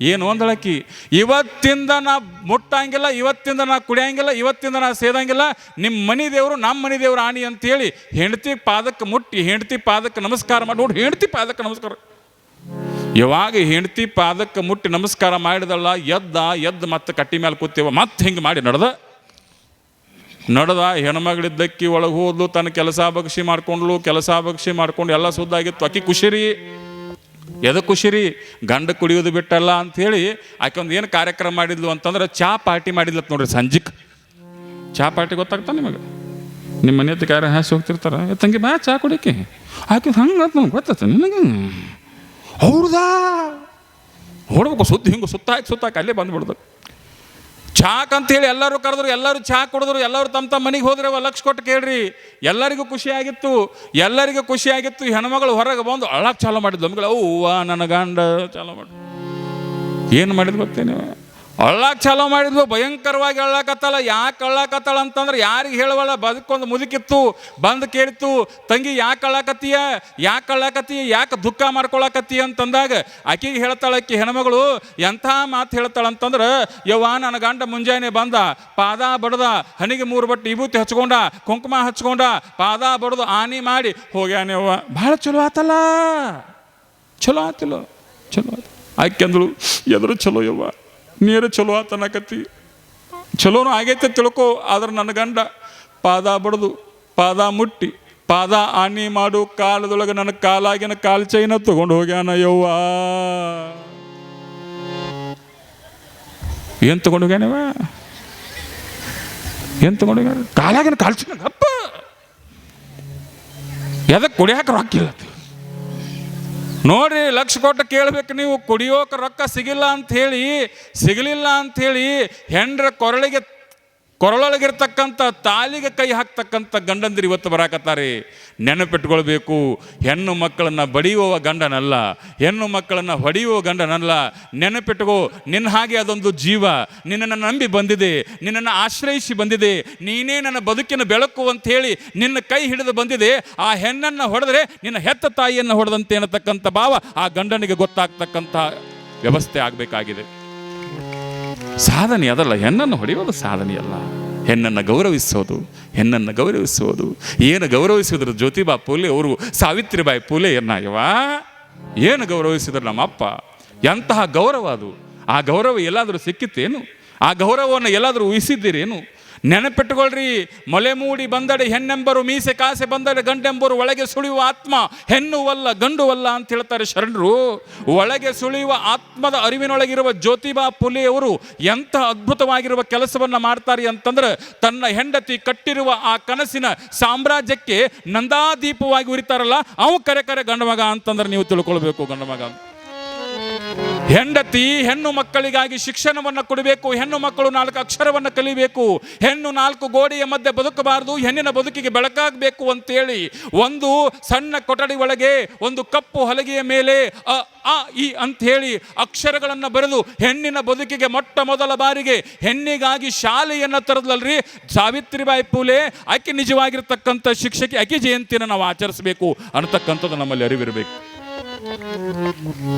ಏನು ಅಂದಳಕ್ಕಿ ಇವತ್ತಿಂದ ನಾ ಮುಟ್ಟಂಗಿಲ್ಲ, ಇವತ್ತಿಂದ ನಾ ಕುಡಿಯಂಗಿಲ್ಲ, ಇವತ್ತಿಂದ ನಾ ಸೇದಂಗಿಲ್ಲ. ನಿಮ್ಮ ಮನಿ ದೇವರು ನಮ್ಮ ಮನಿ ದೇವರು ಆಣಿ ಅಂತೇಳಿ ಹೆಂಡತಿ ಪಾದಕ್ಕೆ ಮುಟ್ಟಿ, ಹೆಂಡತಿ ಪಾದಕ್ಕೆ ನಮಸ್ಕಾರ ಮಾಡಿ ನೋಡಿ, ಹೆಂಡತಿ ಪಾದಕ್ಕೆ ನಮಸ್ಕಾರ. ಯಾವಾಗ ಹೆಂಡತಿ ಪಾದಕ್ಕೆ ಮುಟ್ಟಿ ನಮಸ್ಕಾರ ಮಾಡಿದಲ್ಲ, ಎದ್ದ, ಎದ್ದು ಮತ್ತೆ ಕಟ್ಟಿ ಮೇಲೆ ಕೂತೇವ, ಮತ್ತೆ ಹಿಂಗೆ ಮಾಡಿ ನಡೆದ. ನಡೆದ, ಹೆಣ್ಮಗಳಿದ್ದಕ್ಕಿ ಒಳಗೆ ಹೋದ್ಲು ತನ್ನ ಕೆಲಸ ಬಗ್ಸಿ ಮಾಡ್ಕೊಂಡ್ಲು, ಕೆಲಸ ಬಗ್ಸಿ ಮಾಡ್ಕೊಂಡು ಎಲ್ಲ ಸುದ್ದಾಗಿತ್ತು. ಆಕಿ ಖುಷಿರಿ? ಎದ ಖುಷಿರಿ? ಗಂಡ ಕುಡಿಯೋದು ಬಿಟ್ಟಲ್ಲ ಅಂಥೇಳಿ ಆಕೆ ಒಂದು ಏನು ಕಾರ್ಯಕ್ರಮ ಮಾಡಿದ್ಲು ಅಂತಂದ್ರೆ ಚಾ ಪಾರ್ಟಿ ಮಾಡಿದ್ಲತ್ ನೋಡ್ರಿ ಸಂಜಿಕ್. ಚಾ ಪಾರ್ಟಿ ಗೊತ್ತಾಗ್ತಾ ನಿಮಗೆ? ನಿಮ್ಮ ಮನೆ ಕಾರ್ಯ ಹಾಸಿ ಹೋಗ್ತಿರ್ತಾರ? ತಂಗಿ ಬಾ, ಚಾ ಕುಡಿಕೆ. ಆಕೆ ಹಂಗೆ ಗೊತ್ತಾಯ್ತು ನಿನಗೆ? ಹೌದಾ? ನೋಡ್ಬೇಕು ಸುದ್ದಿ ಹಿಂಗೆ ಸುತ್ತಾಕಿ ಸುತ್ತಾಕಿ ಅಲ್ಲೇ ಬಂದ್ಬಿಡ್ದು ಚಾಕ್ ಅಂತ ಹೇಳಿ ಎಲ್ಲರೂ ಕರೆದ್ರು, ಎಲ್ಲರೂ ಚಾ ಕುಡಿದ್ರು, ಎಲ್ಲರೂ ತಮ್ಮ ತಮ್ಮ ಮನೆಗೆ ಹೋದ್ರೆ ಲಕ್ಷ ಕೊಟ್ಟು ಕೇಳ್ರಿ. ಎಲ್ಲರಿಗೂ ಖುಷಿಯಾಗಿತ್ತು ಎಲ್ಲರಿಗೂ ಖುಷಿಯಾಗಿತ್ತು. ಹೆಣ್ಮಗಳು ಹೊರಗೆ ಬಂದು ಅಳಕ್ಕೆ ಚಾಲು ಮಾಡಿದ್ಲು. ನಮ್ಗಳು ಅವ್ವ, ನನ್ನ ಗಂಡ, ಚಾಲು ಮಾಡಿ ಏನು ಮಾಡಿದ್ ಗೊತ್ತೇನು? ಅಳ್ಳಾಕ್ ಚಾಲೋ ಮಾಡಿದ್ವು, ಭಯಂಕರವಾಗಿ ಅಳ್ಳಾಕತ್ತಲ್ಲ. ಯಾಕೆ ಅಳ್ಳಾಕತ್ತಲ್ಲ ಅಂತಂದ್ರೆ ಯಾರಿಗೆ ಹೇಳುವಲ್ಲ ಬದುಕೊಂದು ಮುದುಕಿತ್ತು, ಬಂದು ಕೇಳಿತ್ತು ತಂಗಿ, ಯಾಕೆ ಅಳ್ಳಾಕತ್ತೀಯ? ಯಾಕೆ ಅಳ್ಳಾಕತ್ತೀಯ? ಯಾಕೆ ದುಃಖ ಮಾಡ್ಕೊಳಕತ್ತೀಯ? ಅಂತಂದಾಗ ಆಕಿಗೆ ಹೇಳ್ತಾಳೆ ಆಕಿ ಹೆಣ್ಮಗಳು, ಎಂಥ ಮಾತು ಹೇಳ್ತಾಳೆ ಅಂತಂದ್ರೆ, ಯವ್ವ, ನನ್ನ ಗಂಡ ಮುಂಜಾನೆ ಬಂದ, ಪಾದ ಬಡ್ದ ಹನಿಗೆ ಮೂರು ಬಟ್ಟೆ ವಿಭೂತಿ ಹಚ್ಕೊಂಡ, ಕುಂಕುಮ ಹಚ್ಕೊಂಡ, ಪಾದ ಬಡ್ದು ಆನಿ ಮಾಡಿ ಹೋಗ್ಯಾನೆವ್ವ ಭಾಳ ಚಲೋ ಆತಲ್ಲ. ಚಲೋ ಆತಿಲ್ಲ, ಚಲೋ ಆಯ್ತು ಆಕೆ ಅಂದಳು ಎದುರು ಚಲೋ ಯವ್ವ. ನೀರು ಚಲೋ ಆತ ಅನ್ನಕತ್ತಿ ಚಲೋನು ಆಗೈತೆ ತಿಳ್ಕೊ, ಆದ್ರೆ ನನ್ನ ಗಂಡ ಪಾದ ಬಡ್ದು, ಪಾದ ಮುಟ್ಟಿ, ಪಾದ ಆನಿ ಮಾಡು ಕಾಲದೊಳಗೆ ನನ್ನ ಕಾಲಾಗಿನ ಕಾಲ್ ಚೈನ ತಗೊಂಡು ಹೋಗ್ಯಾನ ಯವ್ವ. ಏನು ತಗೊಂಡು ಹೋಗ್ಯಾನವ ಏನು ತಗೊಂಡು ಹೋಗ್ಯಾನ? ಕಾಲಾಗಿನ ಕಾಲ್ ಚೈನ ಅಪ್ಪ ಎದಕ್ಕೆ ಕುಡಿಯಾಕ ರೊಕ್ಕಿಲ್ಲ ನೋಡ್ರಿ ಲಕ್ಷ ಕೊಟ್ಟು ಕೇಳ್ಬೇಕು ನೀವು, ಕುಡಿಯೋಕೆ ರೊಕ್ಕ ಸಿಗಿಲ್ಲ ಅಂತ ಹೇಳಿ, ಸಿಗಲಿಲ್ಲ ಅಂತ ಹೇಳಿ, ಹೆಂಡ್ರ ಕೊರಳಿಗೆ ಕೊರಳೊಳಗಿರ್ತಕ್ಕಂಥ ತಾಲಿಗೆ ಕೈ ಹಾಕ್ತಕ್ಕಂಥ ಗಂಡಂದಿರು ಇವತ್ತು ಬರಾಕತ್ತಾರೆ. ನೆನಪಿಟ್ಕೊಳ್ಬೇಕು, ಹೆಣ್ಣು ಮಕ್ಕಳನ್ನು ಬಡಿಯುವ ಗಂಡನಲ್ಲ, ಹೆಣ್ಣು ಮಕ್ಕಳನ್ನು ಹೊಡೆಯುವ ಗಂಡನಲ್ಲ. ನೆನಪಿಟ್ಕೋ, ನಿನ್ನ ಹಾಗೆ ಅದೊಂದು ಜೀವ, ನಿನ್ನನ್ನು ನಂಬಿ ಬಂದಿದೆ, ನಿನ್ನನ್ನು ಆಶ್ರಯಿಸಿ ಬಂದಿದೆ, ನೀನೇ ನನ್ನ ಬದುಕಿನ ಬೆಳಕು ಅಂತ ನಿನ್ನ ಕೈ ಹಿಡಿದು ಬಂದಿದೆ, ಆ ಹೆಣ್ಣನ್ನು ಹೊಡೆದ್ರೆ ನಿನ್ನ ಹೆತ್ತ ತಾಯಿಯನ್ನು ಹೊಡೆದಂತೆ ಅನ್ನತಕ್ಕಂಥ ಭಾವ ಆ ಗಂಡನಿಗೆ ಗೊತ್ತಾಗ್ತಕ್ಕಂಥ ವ್ಯವಸ್ಥೆ ಆಗಬೇಕಾಗಿದೆ. ಸಾಧನೆ ಅದಲ್ಲ, ಹೆಣ್ಣನ್ನು ಹೊಡೆಯೋದು ಸಾಧನೆಯಲ್ಲ ಹೆಣ್ಣನ್ನು ಗೌರವಿಸೋದು ಹೆಣ್ಣನ್ನು ಗೌರವಿಸೋದು ಏನು ಗೌರವಿಸಿದ್ರು ಜ್ಯೋತಿಬಾ ಪೂಲೆ, ಅವರು ಸಾವಿತ್ರಿಬಾಯಿ ಪೂಲೆ ಯವಾ ಏನು ಗೌರವಿಸಿದ್ರು ನಮ್ಮಪ್ಪ? ಎಂತಹ ಗೌರವ ಅದು? ಆ ಗೌರವ ಎಲ್ಲಾದರೂ ಸಿಕ್ಕಿತ್ತೇನು? ಆ ಗೌರವವನ್ನು ಎಲ್ಲಾದರೂ ಊಹಿಸಿದ್ದೀರೇನು ನೆನಪಿಟ್ಟುಕೊಳ್ರಿ, ಮೊಲೆ ಮೂಡಿ ಬಂದಡೆ ಹೆಣ್ಣೆಂಬರು, ಮೀಸೆ ಕಾಸೆ ಬಂದಡೆ ಗಂಡೆಂಬರು, ಒಳಗೆ ಸುಳಿಯುವ ಆತ್ಮ ಹೆಣ್ಣುವಲ್ಲ, ಗಂಡುವಲ್ಲ ಅಂತ ಹೇಳ್ತಾರೆ ಶರಣರು ಒಳಗೆ ಸುಳಿಯುವ ಆತ್ಮದ ಅರಿವಿನೊಳಗಿರುವ ಜ್ಯೋತಿಬಾ ಪುಲೆಯವರು ಎಂಥ ಅದ್ಭುತವಾಗಿರುವ ಕೆಲಸವನ್ನು ಮಾಡ್ತಾರೆ ಅಂತಂದ್ರೆ, ತನ್ನ ಹೆಂಡತಿ ಕಟ್ಟಿರುವ ಆ ಕನಸಿನ ಸಾಮ್ರಾಜ್ಯಕ್ಕೆ ನಂದಾದೀಪವಾಗಿ ಉರಿತಾರಲ್ಲ, ಅವು ಕರೆ ಕರೆ ಗಂಡಮಗ ಅಂತಂದ್ರೆ ನೀವು ತಿಳ್ಕೊಳ್ಬೇಕು ಗಂಡಮಗ. ಹೆಂಡತಿ ಹೆಣ್ಣು ಮಕ್ಕಳಿಗಾಗಿ ಶಿಕ್ಷಣವನ್ನು ಕೊಡಬೇಕು, ಹೆಣ್ಣು ಮಕ್ಕಳು ನಾಲ್ಕು ಅಕ್ಷರವನ್ನು ಕಲಿಬೇಕು, ಹೆಣ್ಣು ನಾಲ್ಕು ಗೋಡೆಯ ಮಧ್ಯೆ ಬದುಕಬಾರದು, ಹೆಣ್ಣಿನ ಬದುಕಿಗೆ ಬೆಳಕಾಗಬೇಕು ಅಂತೇಳಿ ಒಂದು ಸಣ್ಣ ಕೊಠಡಿ ಒಳಗೆ, ಒಂದು ಕಪ್ಪು ಹಲಗೆಯ ಮೇಲೆ ಅ ಆ ಇ ಅಂತ ಹೇಳಿ ಅಕ್ಷರಗಳನ್ನು ಬರೆದು ಹೆಣ್ಣಿನ ಬದುಕಿಗೆ ಮೊಟ್ಟ ಮೊದಲ ಬಾರಿಗೆ ಹೆಣ್ಣಿಗಾಗಿ ಶಾಲೆಯನ್ನು ತರದಲ್ರಿ. ಸಾವಿತ್ರಿಬಾಯಿ ಪೂಲೆ, ಆಕೆ ನಿಜವಾಗಿರ್ತಕ್ಕಂಥ ಶಿಕ್ಷಕಿ, ಆಕೆ ಜಯಂತಿಯನ್ನು ನಾವು ಆಚರಿಸಬೇಕು ಅನ್ನತಕ್ಕಂಥದ್ದು ನಮ್ಮಲ್ಲಿ ಅರಿವಿರಬೇಕು.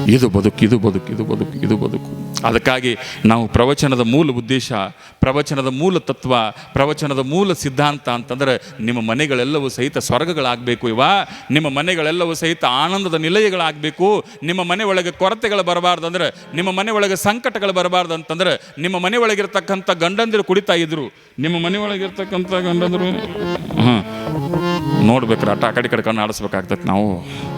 ಇದು ಬದುಕು ಇದು ಬದುಕು ಇದು ಬದುಕು ಇದು ಬದುಕು. ಅದಕ್ಕಾಗಿ ನಾವು ಪ್ರವಚನದ ಮೂಲ ಉದ್ದೇಶ, ಪ್ರವಚನದ ಮೂಲ ತತ್ವ, ಪ್ರವಚನದ ಮೂಲ ಸಿದ್ಧಾಂತ ಅಂತಂದ್ರೆ ನಿಮ್ಮ ಮನೆಗಳೆಲ್ಲವೂ ಸಹಿತ ಸ್ವರ್ಗಗಳಾಗಬೇಕು ಇವ. ನಿಮ್ಮ ಮನೆಗಳೆಲ್ಲವೂ ಸಹಿತ ಆನಂದದ ನಿಲಯಗಳಾಗಬೇಕು. ನಿಮ್ಮ ಮನೆ ಒಳಗೆ ಕೊರತೆಗಳು ಬರಬಾರ್ದು ಅಂದ್ರೆ, ನಿಮ್ಮ ಮನೆ ಒಳಗೆ ಸಂಕಟಗಳು ಬರಬಾರ್ದು ಅಂತಂದರೆ, ನಿಮ್ಮ ಮನೆ ಒಳಗಿರ್ತಕ್ಕಂಥ ಗಂಡಂದಿರು ಕುಡಿತಾ ಇದ್ರು. ನಿಮ್ಮ ಮನೆ ಒಳಗಿರ್ತಕ್ಕಂಥ ಗಂಡಂದಿರು ಹಾಂ ನೋಡ್ಬೇಕ್ರೆ ಆಟ ಆ ಕಡೆ ಕಡೆ ಕಣ್ಣು ಆಡಿಸ್ಬೇಕಾಗ್ತದೆ ನಾವು.